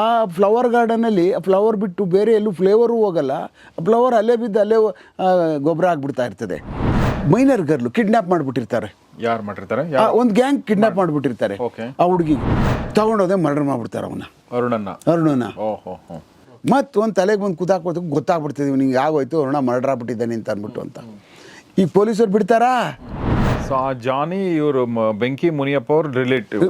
ಆ flower ಗಾರ್ಡನಲ್ಲಿ flower ಬಿಟ್ಟು ಬೇರೆ ಎಲ್ಲೂ ಫ್ಲೇವರು ಹೋಗಲ್ಲ. ಆ ಫ್ಲವರ್ ಅಲ್ಲೇ ಬಿದ್ದು ಅಲ್ಲೇ ಗೊಬ್ಬರ ಆಗ್ಬಿಡ್ತಾ ಇರ್ತದೆ. ಮೈನರ್ ಗರ್ಲು ಕಿಡ್ನಾಪ್ ಮಾಡಿಬಿಟ್ಟಿರ್ತಾರೆ. ಯಾರು ಮಾಡಿರ್ತಾರೆ ಒಂದು ಗ್ಯಾಂಗ್ ಕಿಡ್ನಾಪ್ ಮಾಡಿಬಿಟ್ಟಿರ್ತಾರೆ. ಆ ಹುಡುಗಿ ತಗೊಂಡೋದೆ ಮರ್ಡರ್ ಮಾಡಿಬಿಡ್ತಾರೆ ಅವನ ಅರುಣನ ಅರುಣನ ಮತ್ತು ಒಂದು ತಲೆಗೆ ಬಂದು ಕೂತಾಕೋದ ಗೊತ್ತಾಗ್ಬಿಡ್ತಿದ್ವಿ ನಿಂಗೆ ಆಗೋಯ್ತು ಅರುಣ ಮರ್ಡರ್ ಆಗ್ಬಿಟ್ಟಿದ್ದಾನೆ ಅಂತ ಅಂದ್ಬಿಟ್ಟು ಅಂತ. ಈಗ ಪೊಲೀಸರು ಬಿಡ್ತಾರಾ? ಸೊ ಆ ಜಾನಿ ಇವರು ಬೆಂಕಿ ಮುನಿಯಪ್ಪ ಅವ್ರ ರಿಲೇಟಿವ್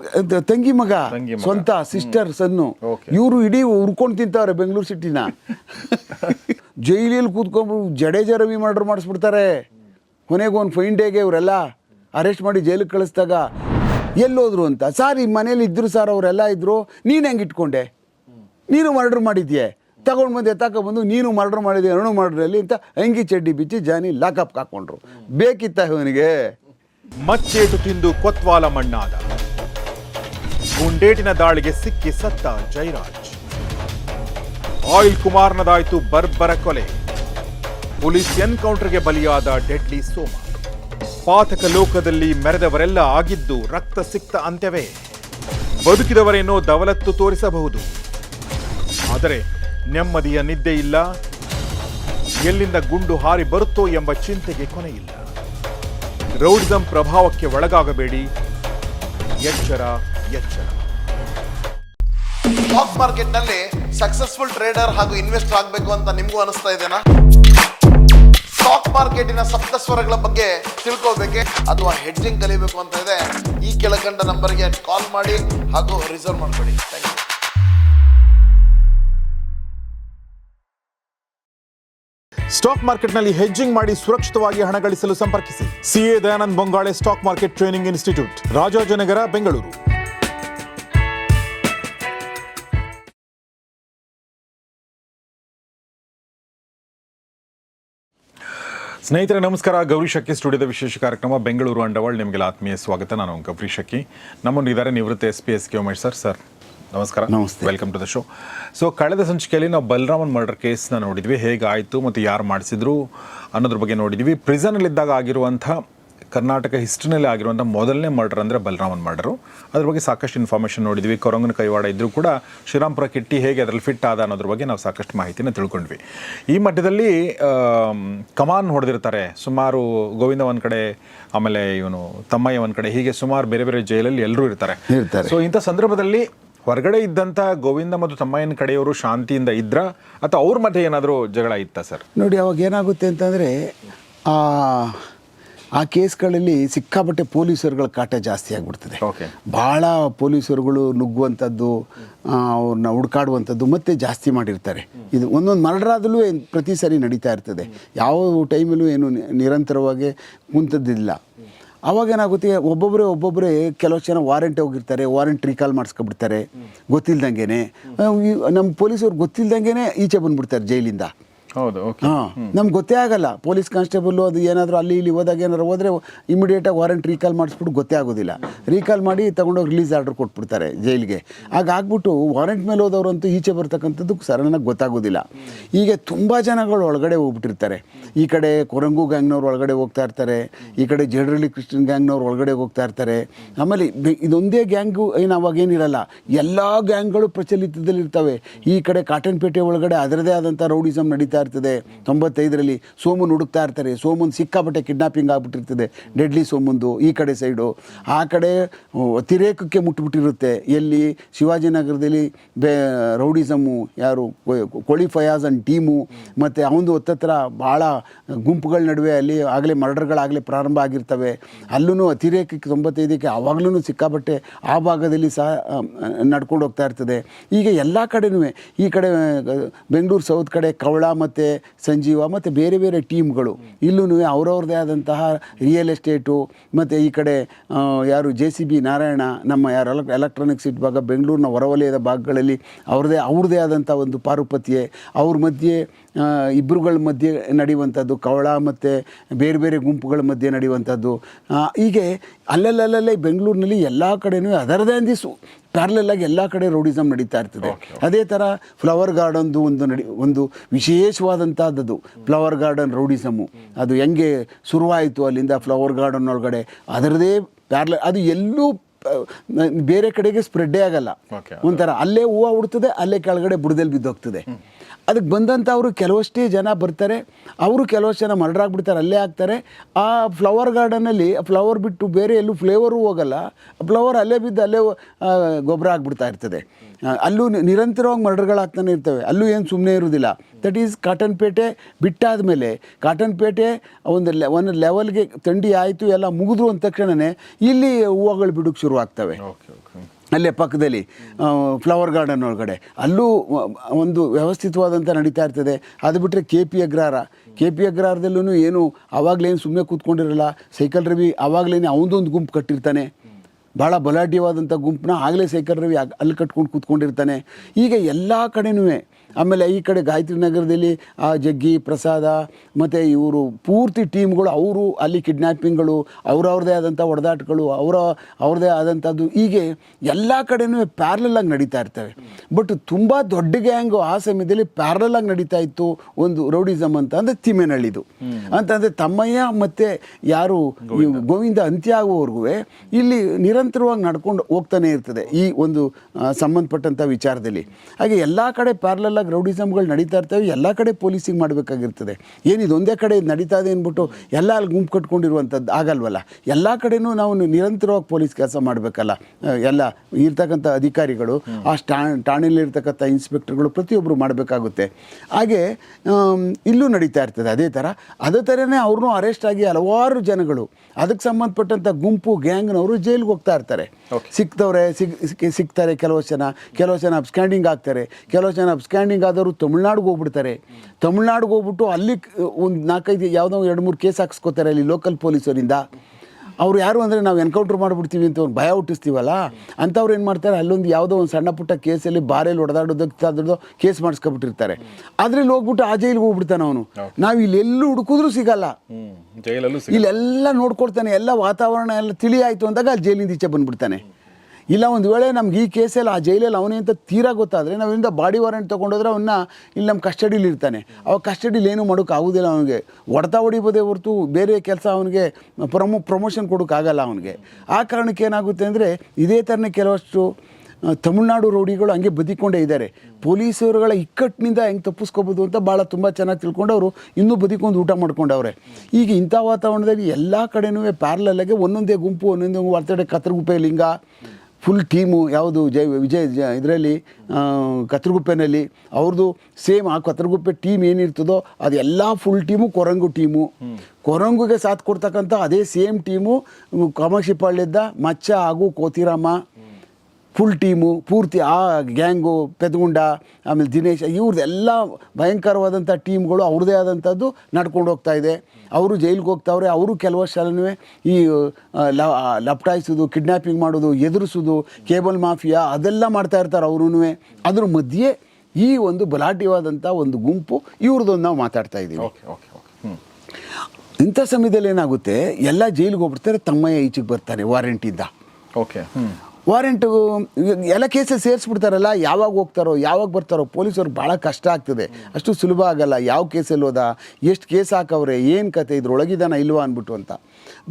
ತಂಗಿ ಮಗ ತಂಗಿ ಮಗ. ಸ್ವಂತ ಸಿಸ್ಟರ್ ಸನ್ನು. Okay. ಇವರು ಇಡೀ ಉರ್ಕೊಂಡು ತಿಂತಾವ್ರೆ ಬೆಂಗಳೂರು ಸಿಟಿನ ಜೈಲಿಯಲ್ಲಿ ಕೂತ್ಕೊಂಡು ಜಡೇಜ ರವಿ ಮರ್ಡರ್ ಮಾಡಿಸ್ಬಿಡ್ತಾರೆ. ಕೊನೆಗೆ ಒಂದು ಫೈನ್ ಡೇಗೆ ಇವರೆಲ್ಲ ಅರೆಸ್ಟ್ ಮಾಡಿ ಜೈಲಿಗೆ ಕಳಿಸ್ದಾಗ ಎಲ್ಲೋದ್ರು ಅಂತ. ಸರ್ ಈ ಮನೇಲಿ ಇದ್ರು ಸರ್ ಅವರೆಲ್ಲ ಇದ್ರು ನೀನು ಹೆಂಗೆ ಇಟ್ಕೊಂಡೆ? ನೀನು ಮರ್ಡರ್ ಮಾಡಿದ್ಯೆ. ತಗೊಂಡು ಬಂದು ಎತ್ತಾಕ ಬಂದು ನೀನು ಮರ್ಡರ್ ಮಾಡಿದ್ಯೆ ಅರುಣು ಮರ್ಡ್ರಲ್ಲಿ ಅಂತ ಅಂಗಿ ಚಡ್ಡಿ ಬಿಚ್ಚಿ ಜಾನಿ ಲಾಕಪ್ ಹಾಕೊಂಡ್ರು. ಬೇಕಿತ್ತ ಇವನಿಗೆ? ಮಚ್ಚೇಟು ತಿಂದು ಕೊತ್ವಾಲ ಮಣ್ಣಾದ. ಗುಂಡೇಟಿನ ದಾಳಿಗೆ ಸಿಕ್ಕಿ ಸತ್ತ ಜೈರಾಜ್. ಆಯಿಲ್ ಕುಮಾರ್ನದಾಯಿತು ಬರ್ಬರ ಕೊಲೆ. ಪೊಲೀಸ್ ಎನ್ಕೌಂಟರ್ಗೆ ಬಲಿಯಾದ ಡೆಡ್ಲಿ ಸೋಮ. ಪಾತಕ ಲೋಕದಲ್ಲಿ ಮೆರೆದವರೆಲ್ಲ ಆಗಿದ್ದು ರಕ್ತ ಸಿಕ್ತ ಅಂತ್ಯವೇ. ಬದುಕಿದವರೇನೋ ದವಲತ್ತು ತೋರಿಸಬಹುದು. ಆದರೆ ನೆಮ್ಮದಿಯ ನಿದ್ದೆ ಇಲ್ಲ. ಎಲ್ಲಿಂದ ಗುಂಡು ಹಾರಿ ಬರುತ್ತೋ ಎಂಬ ಚಿಂತೆಗೆ ಕೊನೆಯಿಲ್ಲ. ರೌಡಿಸಂ ಪ್ರಭಾವಕ್ಕೆ ಒಳಗಾಗಬೇಡಿ. ಎಚ್ಚರ ಎಚ್ಚರ. ಸ್ಟಾಕ್ ಮಾರ್ಕೆಟ್ನಲ್ಲಿ ಸಕ್ಸಸ್ಫುಲ್ ಟ್ರೇಡರ್ ಹಾಗೂ ಇನ್ವೆಸ್ಟರ್ ಆಗಬೇಕು ಅಂತ ನಿಮಗೂ ಅನಿಸ್ತಾ ಇದೆನಾ? ಸ್ಟಾಕ್ ಮಾರ್ಕೆಟಿನ ಸಪ್ತಸ್ವರಗಳ ಬಗ್ಗೆ ತಿಳ್ಕೋಬೇಕೆ ಅಥವಾ ಹೆಡ್ಜಿಂಗ್ ಕಲಿಬೇಕು ಅಂತ ಇದೆ? ಈ ಕೆಳಕಂಡ ನಂಬರ್ಗೆ ಕಾಲ್ ಮಾಡಿ ಹಾಗೂ ರಿಸರ್ವ್ ಮಾಡ್ಕೊಳ್ಳಿ. ಥ್ಯಾಂಕ್ ಯು ಸ್ಟಾಕ್ ಮಾರ್ಕೆಟ್ನಲ್ಲಿ ಹೆಜ್ಜಿಂಗ್ ಮಾಡಿ ಸುರಕ್ಷಿತವಾಗಿ ಹಣ ಗಳಿಸಲು ಸಂಪರ್ಕಿಸಿ. CA Dayanand Bongale stock market training institute, Rajajinagar, Bengaluru. ಸ್ನೇಹಿತರೆ, ನಮಸ್ಕಾರ. ಗೌರಿ ಶಕ್ಕಿ ಸ್ಟುಡಿಯೋದ ವಿಶೇಷ ಕಾರ್ಯಕ್ರಮ, ಬೆಂಗಳೂರು ಅಂಡವಾಳ್ ನಿಮಗೆಲ್ಲ ಆತ್ಮೀಯ ಸ್ವಾಗತ. ನಾನು ಗೌರಿ ಶಕ್ಕಿ ನಮ್ಮೊಂದಿದ್ದಾರೆ ನಿವೃತ್ತ S P S K Umesh sir. Sir ನಮಸ್ಕಾರ. ನಮಸ್ತೆ. Welcome to the show so ಕಳೆದ ಸಂಚಿಕೆಯಲ್ಲಿ ನಾವು ಬಲರಾಮನ್ ಮರ್ಡರ್ ಕೇಸ್ನ ನೋಡಿದ್ವಿ. ಹೇಗಾಯಿತು ಮತ್ತು ಯಾರು ಮಾಡಿಸಿದ್ರು ಅನ್ನೋದ್ರ ಬಗ್ಗೆ ನೋಡಿದ್ವಿ. ಪ್ರಿಸನಲ್ಲಿದ್ದಾಗ ಆಗಿರುವಂಥ ಕರ್ನಾಟಕ ಹಿಸ್ಟ್ರಿನಲ್ಲಿ ಆಗಿರುವಂಥ ಮೊದಲನೇ ಮರ್ಡರ್ ಅಂದರೆ ಬಲರಾಮನ್ ಮರ್ಡರು ಅದ್ರ ಬಗ್ಗೆ ಸಾಕಷ್ಟು ಇನ್ಫಾರ್ಮೇಷನ್ ನೋಡಿದ್ವಿ. ಕೊರಂಗನ ಕೈವಾಡ ಇದ್ದರೂ ಕೂಡ ಶ್ರೀರಾಮ್ಪುರ ಕಿಟ್ಟಿ ಹೇಗೆ ಅದರಲ್ಲಿ ಫಿಟ್ ಆದ ಅನ್ನೋದ್ರ ಬಗ್ಗೆ ನಾವು ಸಾಕಷ್ಟು ಮಾಹಿತಿನ ತಿಳ್ಕೊಂಡ್ವಿ. ಈ ಮಟ್ಟದಲ್ಲಿ ಕಮಾನ್ ಹೊಡೆದಿರ್ತಾರೆ. ಸುಮಾರು ಗೋವಿಂದ ಒಂದು ಕಡೆ ಆಮೇಲೆ ಇವನು ತಮ್ಮಯ್ಯ ಒಂದು ಕಡೆ ಹೀಗೆ ಸುಮಾರು ಬೇರೆ ಬೇರೆ ಜೈಲಲ್ಲಿ ಎಲ್ಲರೂ ಇರ್ತಾರೆ. ಸೊ ಇಂಥ ಸಂದರ್ಭದಲ್ಲಿ ಹೊರಗಡೆ ಇದ್ದಂಥ ಗೋವಿಂದ ಮತ್ತು ತಮ್ಮಯ್ಯನ ಕಡೆಯವರು ಶಾಂತಿಯಿಂದ ಇದ್ರ ಅಥವಾ ಅವ್ರ ಮಧ್ಯೆ ಏನಾದರೂ ಜಗಳ ಇತ್ತಾ ಸರ್? ನೋಡಿ ಅವಾಗ ಏನಾಗುತ್ತೆ ಅಂತಂದರೆ ಆ ಆ ಕೇಸ್ಗಳಲ್ಲಿ ಸಿಕ್ಕಾಪಟ್ಟೆ ಪೊಲೀಸರುಗಳ ಕಾಟ ಜಾಸ್ತಿ ಆಗಿಬಿಡ್ತದೆ. ಭಾಳ ಪೊಲೀಸರುಗಳು ನುಗ್ಗುವಂಥದ್ದು ಅವ್ರನ್ನ ಹುಡ್ಕಾಡುವಂಥದ್ದು ಮತ್ತೆ ಜಾಸ್ತಿ ಮಾಡಿರ್ತಾರೆ. ಇದು ಒಂದೊಂದು ಮರ್ಡರ್ ಆದಲೂ ಏನ್ ಪ್ರತಿ ಸರಿ ನಡೀತಾ ಇರ್ತದೆ. ಯಾವ ಟೈಮಲ್ಲೂ ಏನು ನಿರಂತರವಾಗಿ ಕುಂತದ್ದಿಲ್ಲ ಅವಾಗ ಏನಾಗುತ್ತೆ ಒಬ್ಬೊಬ್ಬರೇ ಒಬ್ಬೊಬ್ಬರೇ ಕೆಲವು ಜನ ವಾರಂಟ್ ಹೋಗಿರ್ತಾರೆ ವಾರಂಟ್ ರೀಕಾಲ್ ಮಾಡಿಸ್ಕೊಬಿಡ್ತಾರೆ ಗೊತ್ತಿಲ್ದಂಗೆ ನಮ್ಮ ಪೊಲೀಸವ್ರು ಗೊತ್ತಿಲ್ದಂಗೆ ಈಚೆ ಬಂದ್ಬಿಡ್ತಾರೆ ಜೈಲಿಂದ. ಹೌದು ಓಕೆ ಹಾಂ ನಮ್ಗೆ ಗೊತ್ತೇ ಆಗಲ್ಲ. ಪೊಲೀಸ್ ಕಾನ್ಸ್ಟೇಬಲ್ ಅದು ಏನಾದರೂ ಅಲ್ಲಿ ಇಲ್ಲಿ ಹೋದಾಗ ಏನಾದ್ರು ಹೋದರೆ ಇಮಿಡಿಯೇಟಾಗಿ ವಾರಂಟ್ ರೀಕಾಲ್ ಮಾಡಿಸ್ಬಿಟ್ಟು ಗೊತ್ತೇ ಆಗೋದಿಲ್ಲ. ರೀಕಾಲ್ ಮಾಡಿ ತಗೊಂಡೋಗಿ ರಿಲೀಸ್ ಆರ್ಡರ್ ಕೊಟ್ಬಿಡ್ತಾರೆ ಜೈಲಿಗೆ. ಆಗ ಆಗ್ಬಿಟ್ಟು ವಾರಂಟ್ ಮೇಲೆ ಹೋದವ್ರಂತೂ ಈಚೆ ಬರ್ತಕ್ಕಂಥದ್ದು ಸರನಾಗಿ ಗೊತ್ತಾಗೋದಿಲ್ಲ. ಹೀಗೆ ತುಂಬ ಜನಗಳು ಒಳಗಡೆ ಹೋಗ್ಬಿಟ್ಟಿರ್ತಾರೆ. ಈ ಕಡೆ ಕೊರಂಗು ಗ್ಯಾಂಗ್ನವ್ರು ಒಳಗಡೆ ಹೋಗ್ತಾ ಇರ್ತಾರೆ. ಈ ಕಡೆ ಜೇಡ್ರಳ್ಳಿ ಕ್ರಿಶ್ಚಿಯನ್ ಗ್ಯಾಂಗ್ನವ್ರು ಒಳಗಡೆ ಹೋಗ್ತಾ ಇರ್ತಾರೆ. ಆಮೇಲೆ ಇದೊಂದೇ ಗ್ಯಾಂಗು ಏನು ಅವಾಗೇನಿರಲ್ಲ ಎಲ್ಲ ಗ್ಯಾಂಗ್ಗಳು ಪ್ರಚಲಿತದಲ್ಲಿರ್ತವೆ. ಈ ಕಡೆ ಕಾಟನ್ಪೇಟೆ ಒಳಗಡೆ ಅದರದೇ ಆದಂಥ ರೌಡಿಸಮ್ ನಡೀತಾ ಇರ್ತದೆ. ತೊಂಬತ್ತೈದರಲ್ಲಿ ಸೋಮನ್ ಹುಡುಕ್ತಾ ಇರ್ತಾರೆ. ಸೋಮನ್ ಸಿಕ್ಕಾಪಟ್ಟೆ ಕಿಡ್ನಾಪಿಂಗ್ ಆಗ್ಬಿಟ್ಟಿರ್ತದೆ. ಡೆಡ್ಲಿ ಸೋಮಂದು ಈ ಕಡೆ ಸೈಡು ಆ ಕಡೆ ಅತಿರೇಕಕ್ಕೆ ಮುಟ್ಬಿಟ್ಟಿರುತ್ತೆ. ಎಲ್ಲಿ ಶಿವಾಜಿನಗರದಲ್ಲಿ ಬೇ ರೌಡಿಸಮ್ಮು ಯಾರು ಕೋಳಿ ಫಯಾಜ್ ಅಂಡ್ ಟೀಮು ಮತ್ತು ಅವನದು ಹತ್ತತ್ರ ಭಾಳ ಗುಂಪುಗಳ ನಡುವೆ ಅಲ್ಲಿ ಆಗಲೇ ಮರ್ಡರ್ಗಳಾಗಲೇ ಪ್ರಾರಂಭ ಆಗಿರ್ತವೆ. ಅಲ್ಲೂ ಅತಿರೇಕಕ್ಕೆ ತೊಂಬತ್ತೈದಕ್ಕೆ ಆವಾಗಲೂ ಸಿಕ್ಕಾಪಟ್ಟೆ ಆ ಭಾಗದಲ್ಲಿ ಸಹ ನಡ್ಕೊಂಡು ಹೋಗ್ತಾ ಇರ್ತದೆ. ಈಗ ಎಲ್ಲ ಕಡೆನೂ ಈ ಕಡೆ ಬೆಂಗಳೂರು, ಸೌತ್ ಕಡೆ ಕವಳ ಮತ್ತು ಸಂಜೀವ ಮತ್ತು ಬೇರೆ ಬೇರೆ ಟೀಮ್ಗಳು. ಇಲ್ಲೂ ಅವ್ರವ್ರದ್ದೇ ಆದಂತಹ ರಿಯಲ್ ಎಸ್ಟೇಟು ಮತ್ತು ಈ ಕಡೆ ಯಾರು ಜೆ ಸಿ ಬಿ ನಾರಾಯಣ, ನಮ್ಮ ಯಾರು ಎಲೆಕ್ ಎಲೆಕ್ಟ್ರಾನಿಕ್ಸ್ ಭಾಗ ಬೆಂಗಳೂರಿನ ಹೊರವಲಯದ ಭಾಗಗಳಲ್ಲಿ ಅವ್ರದ್ದೇ ಅವ್ರದ್ದೇ ಆದಂಥ ಒಂದು ಪಾರುಪತ್ಯೆ. ಅವ್ರ ಮಧ್ಯೆ ಇಬ್ಬರುಗಳ ಮಧ್ಯೆ ನಡೆಯುವಂಥದ್ದು, ಕವಳ ಮತ್ತು ಬೇರೆ ಬೇರೆ ಗುಂಪುಗಳ ಮಧ್ಯೆ ನಡೆಯುವಂಥದ್ದು. ಹೀಗೆ ಅಲ್ಲಲ್ಲಲ್ಲೇ ಬೆಂಗಳೂರಿನಲ್ಲಿ ಎಲ್ಲ ಕಡೆಯೂ ಅದರದೇ ಅಂದಿಸು. ಪ್ಯಾರಲಲ್ ಆಗಿ ಎಲ್ಲ ಕಡೆ ರೌಡಿಸಮ್ ನಡೀತಾ ಇರ್ತದೆ. ಅದೇ ಥರ ಫ್ಲವರ್ ಗಾರ್ಡನ್ದು ಒಂದು ನಡಿ ಒಂದು ವಿಶೇಷವಾದಂಥದ್ದು ಫ್ಲವರ್ ಗಾರ್ಡನ್ ರೌಡಿಸಮು ಅದು ಹೆಂಗೆ ಶುರುವಾಯಿತು ಅಲ್ಲಿಂದ ಫ್ಲವರ್ ಗಾರ್ಡನ್ ಒಳಗಡೆ. ಅದರದೇ ಪ್ಯಾರ್ಲ ಅದು ಎಲ್ಲೂ ಬೇರೆ ಕಡೆಗೆ ಸ್ಪ್ರೆಡ್ಡೇ ಆಗಲ್ಲ. ಒಂಥರ ಅಲ್ಲೇ ಹೂವು ಹುಡ್ತದೆ ಅಲ್ಲೇ ಕೆಳಗಡೆ ಬುಡದಲ್ಲಿ ಬಿದ್ದೋಗ್ತದೆ. ಅದಕ್ಕೆ ಬಂದಂಥವ್ರು ಕೆಲವಷ್ಟೇ ಜನ ಬರ್ತಾರೆ. ಅವರು ಕೆಲವಷ್ಟು ಜನ ಮರ್ಡರ್ ಆಗಿಬಿಡ್ತಾರೆ, ಅಲ್ಲೇ ಆಗ್ತಾರೆ. ಆ ಫ್ಲವರ್ ಗಾರ್ಡನಲ್ಲಿ ಫ್ಲವರ್ ಬಿಟ್ಟು ಬೇರೆ ಎಲ್ಲೂ ಫ್ಲೇವರು ಹೋಗಲ್ಲ. ಫ್ಲವರ್ ಅಲ್ಲೇ ಬಿದ್ದು ಅಲ್ಲೇ ಗೊಬ್ಬರ ಆಗಿಬಿಡ್ತಾ ಇರ್ತದೆ. ಅಲ್ಲೂ ನಿರಂತರವಾಗಿ ಮರ್ಡರ್ಗಳಾಗ್ತಾನೆ ಇರ್ತವೆ. ಅಲ್ಲೂ ಏನು ಸುಮ್ಮನೆ ಇರೋದಿಲ್ಲ. ದಟ್ ಈಸ್ ಕಾಟನ್ ಪೇಟೆ ಬಿಟ್ಟಾದ ಮೇಲೆ ಕಾಟನ್ ಪೇಟೆ ಒಂದು ಲೆ ಒಂದು ಲೆವೆಲ್ಗೆ ಥಂಡಿ ಆಯಿತು, ಎಲ್ಲ ಮುಗಿದ್ರು ಅಂದ ತಕ್ಷಣವೇ ಇಲ್ಲಿ ಹೂವುಗಳು ಬಿಡೋಕ್ಕೆ ಶುರು ಆಗ್ತವೆ ಅಲ್ಲೇ ಪಕ್ಕದಲ್ಲಿ ಫ್ಲವರ್ ಗಾರ್ಡನ್ ಒಳಗಡೆ. ಅಲ್ಲೂ ಒಂದು ವ್ಯವಸ್ಥಿತವಾದಂಥ ನಡೀತಾ ಇರ್ತದೆ. ಅದು ಬಿಟ್ಟರೆ K P Agrahara K P ಅಗ್ರಹಾರದಲ್ಲೂ ಏನು ಆವಾಗಲೇನು ಸುಮ್ಮನೆ ಕೂತ್ಕೊಂಡಿರಲ್ಲ. ಸೈಕಲ್ ರವಿ ಆವಾಗಲೇ ಅವನದೊಂದು ಗುಂಪು ಕಟ್ಟಿರ್ತಾನೆ. ಭಾಳ ಬಲಾಢ್ಯವಾದಂಥ ಗುಂಪನ್ನ ಆಗಲೇ ಸೈಕಲ್ ರವಿ ಅಲ್ಲಿ ಕಟ್ಕೊಂಡು ಕೂತ್ಕೊಂಡಿರ್ತಾನೆ. ಈಗ ಎಲ್ಲ ಕಡೆನೂ ಆಮೇಲೆ ಈ ಕಡೆ ಗಾಯತ್ರಿ ನಗರದಲ್ಲಿ ಆ ಜಗ್ಗಿ ಪ್ರಸಾದ ಮತ್ತು ಇವರು ಪೂರ್ತಿ ಟೀಮ್ಗಳು ಅವರು ಅಲ್ಲಿ ಕಿಡ್ನ್ಯಾಪಿಂಗ್ಗಳು ಅವ್ರವ್ರದೇ ಆದಂಥ ಹೊಡೆದಾಟಗಳು ಅವರ ಅವ್ರದ್ದೇ ಆದಂಥದ್ದು ಹೀಗೆ ಎಲ್ಲ ಕಡೆಯೂ ಪ್ಯಾರ್ಲಲ್ಲಾಗಿ ನಡೀತಾ ಇರ್ತವೆ. ಬಟ್ ತುಂಬ ದೊಡ್ಡ ಗ್ಯಾಂಗು ಆ ಸಮಯದಲ್ಲಿ ಪ್ಯಾರಲಾಗಿ ನಡೀತಾ ಇತ್ತು ಒಂದು ರೌಡಿಸಮ್ ಅಂತ ಅಂದರೆ ತಿಮ್ಮೆನಳ್ಳಿದು. ಅಂತಂದರೆ ತಮ್ಮಯ್ಯ ಮತ್ತು ಯಾರು ಗೋವಿಂದ. ಅಂತ್ಯ ಆಗುವವರೆಗೂ ಇಲ್ಲಿ ನಿರಂತರವಾಗಿ ನಡ್ಕೊಂಡು ಹೋಗ್ತಾನೆ ಇರ್ತದೆ ಈ ಒಂದು ಸಂಬಂಧಪಟ್ಟಂಥ ವಿಚಾರದಲ್ಲಿ. ಹಾಗೆ ಎಲ್ಲ ಕಡೆ ರೌಡಿಸಮ್ಗಳು ನಡೀತಾ ಇರ್ತವೆ ಎಲ್ಲ ಕಡೆ ಪೊಲೀಸಿಂಗ್ ಮಾಡಬೇಕಾಗಿರ್ತದೆ. ಏನಿದು ಒಂದೇ ಕಡೆ ಇದು ನಡೀತಾ ಇದೆ ಅಂದ್ಬಿಟ್ಟು ಎಲ್ಲ ಅಲ್ಲಿ ಗುಂಪು ಕಟ್ಕೊಂಡಿರುವಂಥದ್ದು ಆಗಲ್ವಲ್ಲ? ಎಲ್ಲ ಕಡೆನೂ ನಾವು ನಿರಂತರವಾಗಿ ಪೊಲೀಸ್ ಕೆಲಸ ಮಾಡಬೇಕಲ್ಲ? ಎಲ್ಲ ಇರ್ತಕ್ಕಂಥ ಅಧಿಕಾರಿಗಳು ಆ ಸ್ಟಾ ಠಾಣೆಯಲ್ಲಿರ್ತಕ್ಕಂಥ ಇನ್ಸ್ಪೆಕ್ಟರ್ಗಳು ಪ್ರತಿಯೊಬ್ಬರು ಮಾಡಬೇಕಾಗುತ್ತೆ. ಹಾಗೆ ಇಲ್ಲೂ ನಡೀತಾ ಇರ್ತದೆ ಅದೇ ಥರ ಅದೇ ಥರನೇ ಅವ್ರನ್ನೂ ಅರೆಸ್ಟ್ ಆಗಿ ಹಲವಾರು ಜನಗಳು ಅದಕ್ಕೆ ಸಂಬಂಧಪಟ್ಟಂಥ ಗುಂಪು ಗ್ಯಾಂಗ್ನವರು ಜೈಲಿಗೆ ಹೋಗ್ತಾ ಇರ್ತಾರೆ. ಸಿಕ್ತವ್ರೆ ಸಿಗ್ ಸಿಗ್ತಾರೆ ಕೆಲವು ಜನ. ಕೆಲವು ಜನ ಅಬ್ಸ್ಕ್ಯಾಂಡಿಂಗ್ ಆಗ್ತಾರೆ. ಕೆಲವು ಜನ ಅಬ್ಸ್ಕ್ಯಾಂಡಿಂಗ್ ಆದವರು ತಮಿಳ್ನಾಡಿಗೆ ಹೋಗ್ಬಿಡ್ತಾರೆ. ತಮಿಳ್ನಾಡಿಗೆ ಹೋಗ್ಬಿಟ್ಟು ಅಲ್ಲಿ ಒಂದು ನಾಲ್ಕೈದು ಯಾವುದೋ ಎರಡು ಮೂರು ಕೇಸ್ ಹಾಕ್ಸ್ಕೊತಾರೆ ಅಲ್ಲಿ ಲೋಕಲ್ ಪೊಲೀಸರಿಂದ. ಅವ್ರು ಯಾರು ಅಂದರೆ ನಾವು ಎನ್ಕೌಂಟ್ರ್ ಮಾಡಿಬಿಡ್ತೀವಿ ಅಂತ ಒಂದು ಭಯ ಹುಟ್ಟಿಸ್ತೀವಲ್ಲ? ಅಂಥವ್ರು ಏನು ಮಾಡ್ತಾರೆ? ಅಲ್ಲೊಂದು ಯಾವುದೋ ಒಂದು ಸಣ್ಣ ಪುಟ್ಟ ಕೇಸಲ್ಲಿ ಬಾರೇಲಿ ಹೊಡೆದಾಡೋದಕ್ಕೆ ಕೇಸ್ ಮಾಡಿಸ್ಕೊಬಿಟ್ಟಿರ್ತಾರೆ. ಅದ್ರಲ್ಲಿ ಹೋಗ್ಬಿಟ್ಟು ಆ ಜೈಲಿಗೆ ಹೋಗ್ಬಿಡ್ತಾನೆ ಅವನು. ನಾವು ಇಲ್ಲಿ ಎಲ್ಲೂ ಹುಡುಕಿದ್ರೂ ಸಿಗಲ್ಲ. ಇಲ್ಲೆಲ್ಲ ನೋಡ್ಕೊಳ್ತಾನೆ ಎಲ್ಲ ವಾತಾವರಣ ಎಲ್ಲ ತಿಳಿ ಆಯಿತು ಅಂದಾಗ ಅಲ್ಲಿ ಜೈಲಿಂದ ಈಚೆ ಬಂದ್ಬಿಡ್ತಾನೆ. ಇಲ್ಲ, ಒಂದು ವೇಳೆ ನಮ್ಗೆ ಈ ಕೇಸಲ್ಲಿ ಆ ಜೈಲಲ್ಲಿ ಅವನೇ ಅಂತ ತೀರಾ ಗೊತ್ತಾದರೆ ನಾವಿಂದ ಬಾಡಿ ವಾರೆಂಟ್ ತೊಗೊಂಡೋದ್ರೆ ಅವನ್ನ ಇಲ್ಲಿ ನಮ್ಮ ಕಸ್ಟಡಿಲಿ ಇರ್ತಾನೆ. ಅವಾಗ ಕಸ್ಟಡಿಲಿ ಏನೂ ಮಾಡೋಕ್ಕಾಗೋದಿಲ್ಲ ಅವನಿಗೆ. ಹೊಡೆತ ಹೊಡಿಬೋದೇ ಹೊರತು ಬೇರೆ ಕೆಲಸ ಅವನಿಗೆ ಪ್ರಮೋ, ಪ್ರಮೋಷನ್ ಕೊಡೋಕ್ಕಾಗಲ್ಲ ಅವನಿಗೆ. ಆ ಕಾರಣಕ್ಕೆ ಏನಾಗುತ್ತೆ ಅಂದರೆ ಇದೇ ಥರನೇ ಕೆಲವಷ್ಟು ತಮಿಳುನಾಡು ರೌಡಿಗಳು ಹಂಗೆ ಬದಿಕೊಂಡೇ ಇದ್ದಾರೆ ಪೊಲೀಸರುಗಳ ಇಕ್ಕಟ್ಟಿನಿಂದ ಹೆಂಗೆ ತಪ್ಪಿಸ್ಕೋಬೋದು ಅಂತ ಭಾಳ ತುಂಬ ಚೆನ್ನಾಗಿ ತಿಳ್ಕೊಂಡು ಅವರು ಇನ್ನೂ ಬದುಕೊಂಡು ಊಟ ಮಾಡ್ಕೊಂಡವ್ರೆ. ಈಗ ಇಂಥ ವಾತಾವರಣದಲ್ಲಿ ಎಲ್ಲ ಕಡೆನೂ ಪ್ಯಾರಲಲ್ಲಾಗೆ ಒಂದೊಂದೇ ಗುಂಪು, ಒಂದೊಂದೇ ಹೊರತಡೆ ಕತ್ರಗುಪ್ಪೆ ಲಿಂಗ ಫುಲ್ ಟೀಮು ಯಾವುದು ಜೈ ವಿಜಯ್, ಜ ಇದರಲ್ಲಿ ಕತ್ರಗುಪ್ಪೆನಲ್ಲಿ ಅವ್ರದ್ದು ಸೇಮ್ ಆ ಕತ್ರಗುಪ್ಪೆ ಟೀಮ್ ಏನಿರ್ತದೋ ಅದೆಲ್ಲ ಫುಲ್ ಟೀಮು ಕೊರಂಗು ಟೀಮು ಕೊರಂಗುಗೆ ಸಾಥ್ ಕೊಡ್ತಕ್ಕಂಥ ಅದೇ ಸೇಮ್ ಟೀಮು ಕಾಮಾಕ್ಷಿಪಾಳ್ಯದ ಮಚ್ಚ ಹಾಗೂ ಕೋತಿರಾಮ ಫುಲ್ ಟೀಮು ಪೂರ್ತಿ ಆ ಗ್ಯಾಂಗು ಪೆದ್ಗುಂಡ ಆಮೇಲೆ ದಿನೇಶ್ ಇವ್ರದ್ದೆಲ್ಲ ಭಯಂಕರವಾದಂಥ ಟೀಮ್ಗಳು ಅವ್ರದ್ದೇ ಆದಂಥದ್ದು ನಡ್ಕೊಂಡು ಹೋಗ್ತಾ ಇದೆ. ಅವರು ಜೈಲಿಗೆ ಹೋಗ್ತಾವ್ರೆ ಅವರು ಕೆಲವು ಸಲನೂ ಈ ಲಪ್ಟಾಯಿಸೋದು ಕಿಡ್ನ್ಯಾಪಿಂಗ್ ಮಾಡೋದು ಎದುರಿಸೋದು ಕೇಬಲ್ ಮಾಫಿಯಾ ಅದೆಲ್ಲ ಮಾಡ್ತಾ ಇರ್ತಾರೆ ಅವ್ರೂ ಅದ್ರ ಮಧ್ಯೆ ಈ ಒಂದು ಬಲಾಢ್ಯವಾದಂಥ ಒಂದು ಗುಂಪು ಇವ್ರದ್ದೊಂದು ನಾವು ಮಾತಾಡ್ತಾ ಇದ್ದೀವಿ. ಓಕೆ ಓಕೆ ಓಕೆ ಇಂಥ ಸಮಯದಲ್ಲಿ ಏನಾಗುತ್ತೆ ಎಲ್ಲ ಜೈಲಿಗೆ ಹೋಗ್ಬಿಡ್ತಾರೆ ತಮ್ಮಯ್ಯ ಈಚೆಗೆ ಬರ್ತಾನೆ ವಾರೆಂಟಿದ್ದ ಓಕೆ ಹ್ಮ್. ವಾರೆಂಟು ಎಲ್ಲ ಕೇಸಲ್ಲಿ ಸೇರಿಸ್ಬಿಡ್ತಾರಲ್ಲ ಯಾವಾಗ ಹೋಗ್ತಾರೋ ಯಾವಾಗ ಬರ್ತಾರೋ ಪೊಲೀಸರು ಭಾಳ ಕಷ್ಟ ಆಗ್ತದೆ. ಅಷ್ಟು ಸುಲಭ ಆಗಲ್ಲ ಯಾವ ಕೇಸಲ್ಲಿ ಹೋದ ಎಷ್ಟು ಕೇಸ್ ಹಾಕವ್ರೆ ಏನು ಕತೆ ಇದ್ರೊಳಗಿದಾನ ಇಲ್ವಾ ಅಂದ್ಬಿಟ್ಟು ಅಂತ.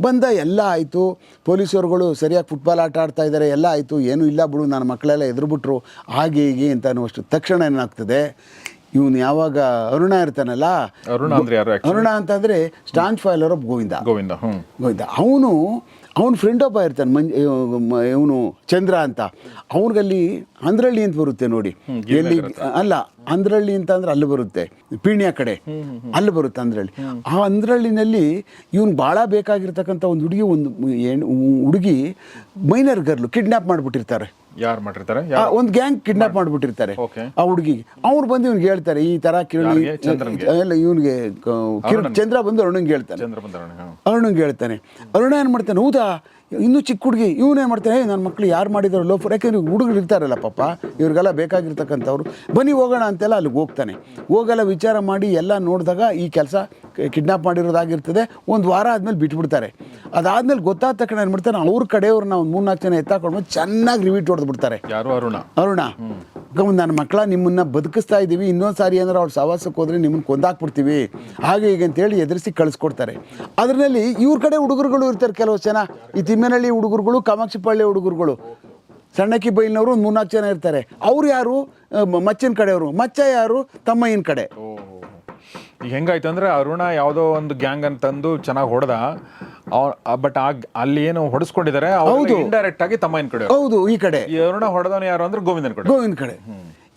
ಬಂದ ಎಲ್ಲ ಆಯಿತು ಪೊಲೀಸರುಗಳು ಸರಿಯಾಗಿ ಫುಟ್ಬಾಲ್ ಆಟ ಆಡ್ತಾ ಇದ್ದಾರೆ ಎಲ್ಲ ಆಯಿತು ಏನೂ ಇಲ್ಲ ಬಿಡು ನನ್ನ ಮಕ್ಕಳೆಲ್ಲ ಎದುರುಬಿಟ್ರು ಹಾಗೆ ಹೀಗೆ ಅಂತ ಅನ್ನುವಷ್ಟು ತಕ್ಷಣ ಏನಾಗ್ತದೆ ಇವನು ಯಾವಾಗ ಅರುಣ ಇರ್ತಾನಲ್ಲ ಅರುಣ ಅಂದ್ರೆ? ಅರುಣ ಅಂತಂದರೆ staunch follower of Govinda. Govinda Govinda. ಅವನು ಅವನ ಫ್ರೆಂಡ್ ಒಬ್ಬ ಇರ್ತಾನೆ ಮಂಜ್ ಇವನು ಚಂದ್ರ ಅಂತ. ಅವನಿಗಲ್ಲಿ ಅಂದ್ರಳ್ಳಿ ಅಂತ ಬರುತ್ತೆ ನೋಡಿ. ಎಲ್ಲಿ ಅಲ್ಲ ಅಂದ್ರಳ್ಳಿ ಅಂತ ಅಂದ್ರೆ ಅಲ್ಲಿ ಬರುತ್ತೆ. ಪೀಣ್ಯ ಕಡೆ. ಅಲ್ಲಿ ಬರುತ್ತೆ ಅಂದ್ರಳ್ಳಿ. ಆ ಅಂದ್ರಳ್ಳಿನಲ್ಲಿ ಇವನು ಭಾಳ ಬೇಕಾಗಿರ್ತಕ್ಕಂಥ ಒಂದು ಹುಡುಗಿ ಒಂದು ಏನು ಹುಡುಗಿ ಮೈನರ್ ಗರ್ಲು ಕಿಡ್ನಾಪ್ ಮಾಡಿಬಿಟ್ಟಿರ್ತಾರೆ. ಯಾರು ಮಾಡಿರ್ತಾರೆ ಒಂದು ಗ್ಯಾಂಗ್ ಕಿಡ್ನಾಪ್ ಮಾಡ್ಬಿಟ್ಟಿರ್ತಾರೆ. ಆ ಹುಡುಗಿಗೆ. ಅವ್ರು ಬಂದು ಇವ್ನಿಗೆ ಹೇಳ್ತಾರೆ ಈ ತರ ಕಿರಣ್? ಎಲ್ಲ ಇವನಿಗೆ ಚಂದ್ರ ಬಂದು ಅರುಣಂಗೆ ಹೇಳ್ತಾನೆ. ಅರುಣಂಗೆ ಹೇಳ್ತಾನೆ. ಅರುಣ ಏನ್ ಮಾಡ್ತಾನೆ ಹೌದಾ? ಇನ್ನೂ ಚಿಕ್ಕ ಹುಡುಗಿ ಇವನೇ ಮಾಡ್ತಾನೆ ನನ್ನ ಮಕ್ಕಳು ಯಾರು ಮಾಡಿದ್ರು ಲೋಫರ್. ಯಾಕೆಂದ್ರೆ ಹುಡುಗರು ಇರ್ತಾರಲ್ಲ ಪಾಪ ಇವ್ರಿಗೆಲ್ಲ ಬೇಕಾಗಿರ್ತಕ್ಕಂಥವ್ರು. ಬನ್ನಿ ಹೋಗೋಣ ಅಂತೆಲ್ಲ ಅಲ್ಲಿಗೆ ಹೋಗ್ತಾನೆ. ಹೋಗೆಲ್ಲ ವಿಚಾರ ಮಾಡಿ ಎಲ್ಲ ನೋಡಿದಾಗ ಈ ಕೆಲಸ ಕಿಡ್ನಾಪ್ ಮಾಡಿರೋದಾಗಿರ್ತದೆ. ಒಂದು ವಾರ ಆದಮೇಲೆ ಬಿಟ್ಬಿಡ್ತಾರೆ. ಅದಾದ್ಮೇಲೆ ಗೊತ್ತಾದ ತಕ್ಷಣ ಏನು ಮಾಡ್ತಾರೆ ಅವ್ರ ಕಡೆಯವ್ರನ್ನ ಒಂದು ಮೂರ್ನಾಲ್ಕು ಜನ ಎತ್ತಾಕೊಂಡು ಬಂದು ಚೆನ್ನಾಗಿ ರಿವೀಟ್ ಹೊಡೆದು ಬಿಡ್ತಾರೆ ಯಾರು ಅರುಣ? ಅರುಣ. ನನ್ನ ಮಕ್ಕಳ ನಿಮ್ಮನ್ನ ಬದುಕಿಸ್ತಾ ಇದ್ದೀವಿ ಇನ್ನೊಂದು ಸಾರಿ ಏನಾರು ಅವ್ರು ಸವಾಸಕ್ಕೆ ಹೋದ್ರೆ ನಿಮ್ಮನ್ನು ಕೊಂದಾಕ್ಬಿಡ್ತೀವಿ. ಹಾಗೆ ಹೀಗೆ ಅಂತೇಳಿ ಎದುರಿಸಿ ಕಳಿಸ್ಕೊಡ್ತಾರೆ. ಅದರಲ್ಲಿ ಇವ್ರ ಕಡೆ ಹುಡುಗರುಗಳು ಇರ್ತಾರೆ ಕೆಲವು ಜನ. ಈ ತಿಮ್ಮೇನಹಳ್ಳಿ ಹುಡುಗರುಗಳು ಕಾಮಾಕ್ಷಿಪಳ್ಳಿ ಹುಡುಗರುಗಳು ಸಣ್ಣಕ್ಕಿ ಬೈಲಿನವರು ಒಂದು ಮೂರ್ನಾಲ್ಕು ಜನ ಇರ್ತಾರೆ. ಅವ್ರು ಯಾರು? ಮಚ್ಚಿನ ಕಡೆಯವರು. ಮಚ್ಚ ಯಾರು? ತಮ್ಮಯ್ಯನ ಕಡೆ. ಈಗ ಹೆಂಗಾಯ್ತು ಅಂದ್ರೆ ಅರುಣ ಯಾವುದೋ ಒಂದು ಗ್ಯಾಂಗ್ ಅಂತಂದು ಚೆನ್ನಾಗಿ ಹೊಡೆದ. ಬಟ್ ಅಲ್ಲಿ ಏನು ಹೊಡೆಸ್ಕೊಂಡಿದ್ದಾರೆ ಹೌದು. ಡೈರೆಕ್ಟ್ ಆಗಿ ತಮ್ಮಯ್ಯನ ಕಡೆ. ಹೌದು ಈ ಕಡೆ. ಅರುಣ ಹೊಡೆದವನು ಯಾರು ಅಂದ್ರೆ ಗೋವಿಂದನ ಕಡೆ. ಗೋವಿಂದ ಕಡೆ.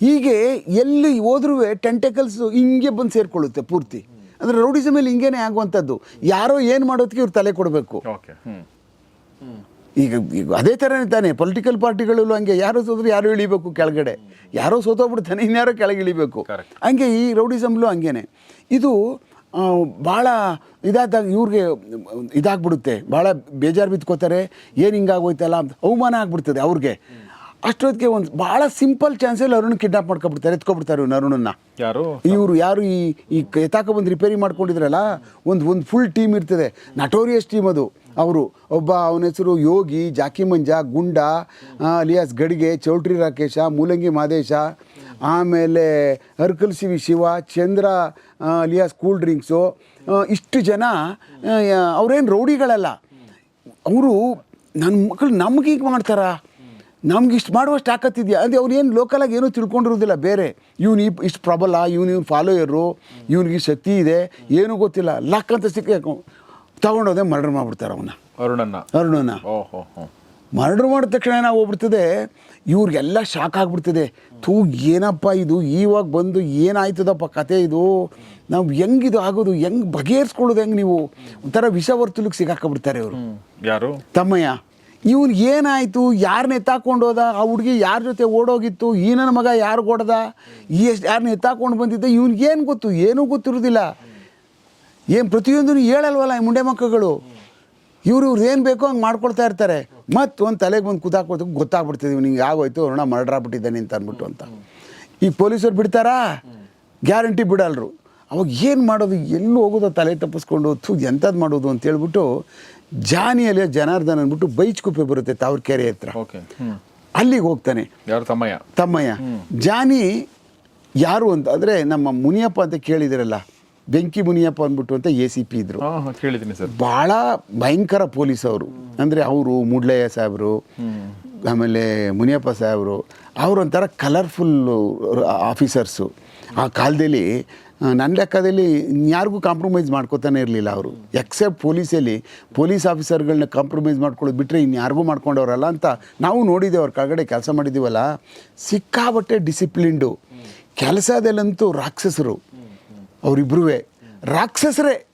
ಹೀಗೆ ಎಲ್ಲಿ ಹೋದ್ರೂ ಟೆಂಟೆಕಲ್ಸ್ ಹಿಂಗೆ ಬಂದು ಸೇರ್ಕೊಳ್ಳುತ್ತೆ ಪೂರ್ತಿ. ಅಂದ್ರೆ ರೌಡಿಸಮ್ ಮೇಲೆ ಹಿಂಗೇನೆ ಆಗುವಂಥದ್ದು. ಯಾರೋ ಏನು ಮಾಡೋದಕ್ಕೆ ಇವ್ರು ತಲೆ ಕೊಡಬೇಕು. ಓಕೆ ಈಗ ಈಗ ಅದೇ ಥರನೇ ತಾನೇ ಪೊಲಿಟಿಕಲ್ ಪಾರ್ಟಿಗಳಲ್ಲೂ ಹಂಗೆ ಯಾರೋ ಸೋದ್ರೆ ಯಾರು ಇಳಿಬೇಕು ಕೆಳಗಡೆ. ಯಾರೋ ಸೋತೋಗ್ಬಿಡ್ತಾನೆ ಇನ್ಯಾರೋ ಕೆಳಗೆ ಇಳಿಬೇಕು. ಹಂಗೆ ಈ ರೌಡಿಸಮ್ಲು ಹಂಗೇನೆ. ಇದು ಭಾಳ ಇದಾದಾಗ ಇವ್ರಿಗೆ ಇದಾಗ್ಬಿಡುತ್ತೆ. ಭಾಳ ಬೇಜಾರು ಬಿತ್ಕೋತಾರೆ ಏನು ಹಿಂಗಾಗೋಯ್ತಲ್ಲ ಅಂತ ಅವಮಾನ ಆಗ್ಬಿಡ್ತದೆ ಅವ್ರಿಗೆ. ಅಷ್ಟೊತ್ತಿಗೆ ಒಂದು ಭಾಳ ಸಿಂಪಲ್ ಚಾನ್ಸಲ್ಲಿ ಅರುಣ್ ಕಿಡ್ನಾಪ್ ಮಾಡ್ಕೊಬಿಡ್ತಾರೆ ಎತ್ಕೊಬಿಡ್ತಾರೆ ಇವ್ನು ಅರುಣನ್ನ. ಯಾರು? ಇವರು ಯಾರು ಈ ಈ ಎತ್ತಾಕ ಬಂದು ರಿಪೇರಿ ಮಾಡ್ಕೊಂಡಿದ್ರಲ್ಲ ಒಂದು ಒಂದು ಫುಲ್ ಟೀಮ್ ಇರ್ತದೆ. ನಟೋರಿಯಸ್ ಟೀಮ್ ಅದು. ಅವರು ಒಬ್ಬ ಅವನ ಹೆಸರು ಯೋಗಿ ಜಾಕಿ ಮಂಜ ಗುಂಡ ಅಲಿಯಾಸ್ ಗಡಿಗೆ, ಚೌಟ್ರಿ ರಾಕೇಶ, ಮೂಲಂಗಿ ಮಾದೇಶ, ಆಮೇಲೆ ಹರ್ಕಲ್ C V Shiva, Chandra alias cool drinks ಇಷ್ಟು ಜನ ಅವ್ರೇನು ರೌಡಿಗಳಲ್ಲ. ಅವರು ನನ್ನ ಮಕ್ಕಳು ನಮ್ಗೆ ಈಗ ಮಾಡ್ತಾರಾ? ನಮ್ಗೆ ಇಷ್ಟು ಮಾಡುವಷ್ಟು ತಾಕತ್ತಿದೆಯಾ? ಅಂದರೆ ಅವ್ರು ಏನು ಲೋಕಲಾಗಿ ಏನೂ ತಿಳ್ಕೊಂಡಿರೋದಿಲ್ಲ ಬೇರೆ. ಇವ್ನು ಈ ಇಷ್ಟು ಪ್ರಬಲ, ಇವ್ನು ಇವ್ನು ಫಾಲೋಯರು ಇವ್ನಿಗೆ ಶಕ್ತಿ ಇದೆ, ಏನೂ ಗೊತ್ತಿಲ್ಲ. ಲಕ್ ಅಂತ ಸಿಕ್ಕ ತಗೊಂಡೋದೆ ಮರ್ಡರ್ ಮಾಡ್ಬಿಡ್ತಾರೆ ಅವನ್ನ ಅರುಣನ್ನ. ಅರುಣನ ಮರ್ಡರ್ ಮಾಡಿದ ತಕ್ಷಣ ಏನಾಗ ಹೋಗ್ಬಿಡ್ತದೆ? ಇವ್ರಿಗೆಲ್ಲ ಶಾಕ್ ಆಗಿಬಿಡ್ತದೆ. ತೂ ಏನಪ್ಪ ಇದು? ಇವಾಗ ಬಂದು ಏನಾಯ್ತದಪ್ಪ ಕತೆ ಇದು? ನಾವು ಹೆಂಗಿದು ಆಗೋದು? ಹೆಂಗ್ ಬಗೆಹರಿಸ್ಕೊಳ್ಳೋದು ಹೆಂಗ್ ನೀವು? ಒಂಥರ ವಿಷವರ್ತುಲಿಗೆ ಸಿಗಾಕಬಿಡ್ತಾರೆ ಇವರು. ಯಾರು? ತಮ್ಮಯ್ಯ. ಇವನು ಏನಾಯಿತು? ಯಾರನ್ನ ಎತ್ತಾಕೊಂಡು ಹೋದ ಆ ಹುಡುಗಿ ಯಾರ ಜೊತೆ ಓಡೋಗಿತ್ತು? ಈ ನನ್ನ ಮಗ ಯಾರು ಹೊಡೆದ ಈ ಎಷ್ಟು ಯಾರನ್ನ ಎತ್ತಾಕೊಂಡು ಬಂದಿದ್ದ? ಏನು ಗೊತ್ತು? ಏನೂ ಗೊತ್ತಿರೋದಿಲ್ಲ. ಏನು ಪ್ರತಿಯೊಂದನ್ನು ಹೇಳಲ್ವಲ್ಲ ಈ ಮುಂಡೆ ಮಕ್ಕಳು ಇವರು ಇವ್ರು ಏನು ಬೇಕೋ ಹಂಗೆ ಮಾಡ್ಕೊಳ್ತಾ ಇರ್ತಾರೆ. ಮತ್ತು ಒಂದು ತಲೆಗೆ ಬಂದು ಕುದಾಕೋದು ಗೊತ್ತಾಗ್ಬಿಡ್ತಿದ್ವಿ ನಿಂಗೆ ಆಗೋಯ್ತು ಅರುಣ ಮರ್ಡರ್ ಆಗ್ಬಿಟ್ಟಿದ್ದಾನೆ ಅಂತ ಅಂದ್ಬಿಟ್ಟು ಅಂತ. ಈ ಪೊಲೀಸರು ಬಿಡ್ತಾರಾ? ಗ್ಯಾರಂಟಿ ಬಿಡಲ್ರು. ಅವಾಗ ಏನು ಮಾಡೋದು? ಎಲ್ಲೂ ಹೋಗೋದು ತಲೆ ತಪ್ಪಿಸ್ಕೊಂಡು ಥೂ ಎಂಥದ್ದು ಮಾಡೋದು ಅಂತ ಹೇಳ್ಬಿಟ್ಟು ಜಾನಿಯಲ್ಲಿ ಜನಾರ್ದನ್ ಅಂದ್ಬಿಟ್ಟು ಬೈಚ್ಕುಪ್ಪೆ ಬರುತ್ತೆ ತಾವ್ರಕೆರೆ ಹತ್ರ. ಓಕೆ ಅಲ್ಲಿಗೆ ಹೋಗ್ತಾನೆ. ತಮ್ಮಯ್ಯ. ತಮ್ಮಯ್ಯ. ಜಾನಿ ಯಾರು ಅಂತ ಅಂದರೆ ನಮ್ಮ ಮುನಿಯಪ್ಪ ಅಂತ ಕೇಳಿದಿರಲ್ಲ ಬೆಂಕಿ ಮುನಿಯಪ್ಪ ಅಂದ್ಬಿಟ್ಟು ಅಂತ ಎ ಸಿ ಪಿ ಇದ್ರು. ಕೇಳಿದ್ದೀನಿ ಸರ್. ಭಾಳ ಭಯಂಕರ ಪೊಲೀಸ್ ಅವರು. ಅಂದರೆ ಅವರು ಮೂಡ್ಲಯ್ಯ ಸಾಹೇಬರು ಆಮೇಲೆ ಮುನಿಯಪ್ಪ ಸಾಹೇಬರು ಅವರೊಂಥರ ಕಲರ್ಫುಲ್ ಆಫೀಸರ್ಸು ಆ ಕಾಲದಲ್ಲಿ ನನ್ನ ಲೆಕ್ಕದಲ್ಲಿ ಯಾರಿಗೂ ಕಾಂಪ್ರಮೈಸ್ ಮಾಡ್ಕೋತಾನೆ ಇರಲಿಲ್ಲ ಅವರು. ಎಕ್ಸೆಪ್ಟ್ ಪೊಲೀಸಲ್ಲಿ ಪೊಲೀಸ್ ಆಫೀಸರ್ಗಳನ್ನ ಕಾಂಪ್ರಮೈಸ್ ಮಾಡ್ಕೊಳ್ಳೋದು ಬಿಟ್ಟರೆ ಇನ್ಯಾರಿಗೂ ಮಾಡ್ಕೊಂಡವ್ರಲ್ಲ ಅಂತ ನಾವು ನೋಡಿದ್ದೇವೆ ಅವ್ರ ಕೆಳಗಡೆ ಕೆಲಸ ಮಾಡಿದ್ದೀವಲ್ಲ. ಸಿಕ್ಕಾಬಟ್ಟೆ ಡಿಸಿಪ್ಲಿನ್ಡು ಕೆಲಸದಲ್ಲಂತೂ ರಾಕ್ಷಸರು. ಅವರಿಬ್ರೂ ರಾಕ್ಷಸರೇ.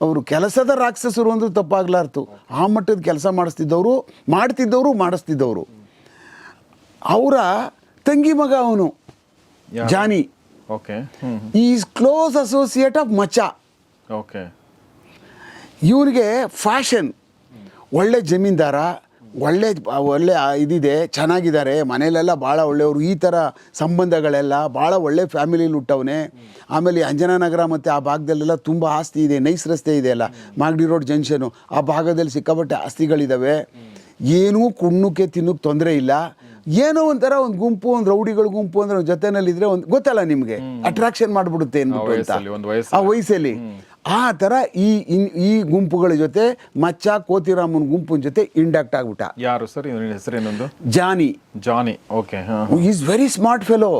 ಅವರು ಕೆಲಸದ ರಾಕ್ಷಸರು ಅಂದ್ರೆ ತಪ್ಪಾಗ್ಲಾರ್ತು. ಆ ಮಟ್ಟದ ಕೆಲಸ ಮಾಡಿಸ್ತಿದ್ದವರು ಮಾಡ್ತಿದ್ದವರು ಮಾಡಿಸ್ತಿದ್ದವರು. ಅವರ ತಂಗಿ ಮಗ ಅವನು Johnny. Okay. Is close associate of Macha okay. ಇವನಿಗೆ ಫ್ಯಾಷನ್. ಒಳ್ಳೆ ಜಮೀನ್ದಾರ ಒಳ್ಳೆ ಒಳ್ಳೆ ಇದಿದೆ ಚೆನ್ನಾಗಿದ್ದಾರೆ ಮನೇಲೆಲ್ಲ ಭಾಳ ಒಳ್ಳೆಯವರು ಈ ಥರ ಸಂಬಂಧಗಳೆಲ್ಲ ಭಾಳ ಒಳ್ಳೆ ಫ್ಯಾಮಿಲಿಲಿ ಹುಟ್ಟವನೆ. ಆಮೇಲೆ ಅಂಜನಾನಗರ ಮತ್ತು ಆ ಭಾಗದಲ್ಲೆಲ್ಲ ತುಂಬ ಆಸ್ತಿ ಇದೆ ನೈಸ್ ರಸ್ತೆ ಇದೆ ಅಲ್ಲ ಮಾಗಡಿ ರೋಡ್ ಜಂಕ್ಷನು. ಆ ಭಾಗದಲ್ಲಿ ಸಿಕ್ಕಾಪಟ್ಟೆ ಆಸ್ತಿಗಳಿದ್ದಾವೆ ಏನೂ ಕುಣ್ಣಕ್ಕೆ ತಿನ್ನೋಕ್ಕೆ ತೊಂದರೆ ಇಲ್ಲ. ಏನೋ ಒಂಥರ ಒಂದು ಗುಂಪು ಒಂದು ರೌಡಿಗಳ ಗುಂಪು ಅಂದ್ರೆ ಜೊತೆನಲ್ಲಿ ಇದ್ರೆ ಒಂದು ಗೊತ್ತಲ್ಲ ನಿಮಗೆ? ಅಟ್ರಾಕ್ಷನ್ ಮಾಡಿಬಿಡುತ್ತೆ ಅಂತ. ಆ ವಯಸ್ಸಲ್ಲಿ. ಆ ಥರ ಈ ಈ ಗುಂಪುಗಳ ಜೊತೆ ಮಚ್ಚ ಕೋತಿರಾಮನ್ ಗುಂಪಿನ ಜೊತೆ ಇಂಡಕ್ಟ್ ಆಗ್ಬಿಟ್ಟ. ಯಾರು ಸರ್? ಹೆಸರೇನೊಂದು ಜಾನಿ. ಜಾನಿ. ಓಕೆ ಹಾ ಈಸ್ ವೆರಿ ಸ್ಮಾರ್ಟ್ ಫೆಲೋ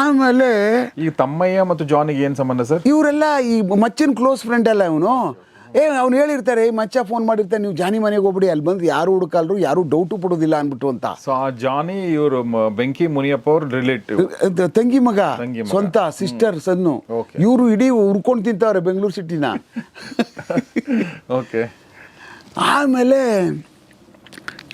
ಆಮೇಲೆ ಈ ತಮ್ಮಯ್ಯ ಮತ್ತು ಜಾನಿಗೆ ಏನು ಸಂಬಂಧ ಸರ್? ಇವರೆಲ್ಲ ಈ ಮಚ್ಚಿನ ಕ್ಲೋಸ್ ಫ್ರೆಂಡ್ ಅಲ್ಲ ಇವನು. ಏ ಅವ್ನು ಹೇಳಿರ್ತಾರೆ "ಏ, ಮಚ್ಚ ಫೋನ್ ಮಾಡಿರ್ತಾನೆ ನೀವು ಜಾನಿ ಮನೆಗೆ ಹೋಗ್ಬಿಡಿ ಅಲ್ಲಿ ಬಂದು ಯಾರು ಹುಡುಕಲ್ರು ಯಾರು ಡೌಟು ಪಡೋದಿಲ್ಲ ಅಂದ್ಬಿಟ್ಟು ಅಂತ. ಸೊ ಆ ಜಾನಿ ಇವರು ಬೆಂಕಿ ಮುನಿಯಪ್ಪ ಅವ್ರ ರಿಲೇಟಿವ್ ಅದ್ ತಂಗಿ ಮಗ ತಂಗಿ ಮಗ. ಸ್ವಂತ ಸಿಸ್ಟರ್ ಸನ್ನು. Okay. ಇವರು ಇಡೀ ಹುರ್ಕೊಂಡು ತಿಂತಾವ್ರೆ ಬೆಂಗಳೂರು ಸಿಟಿನ ಓಕೆ ಆಮೇಲೆ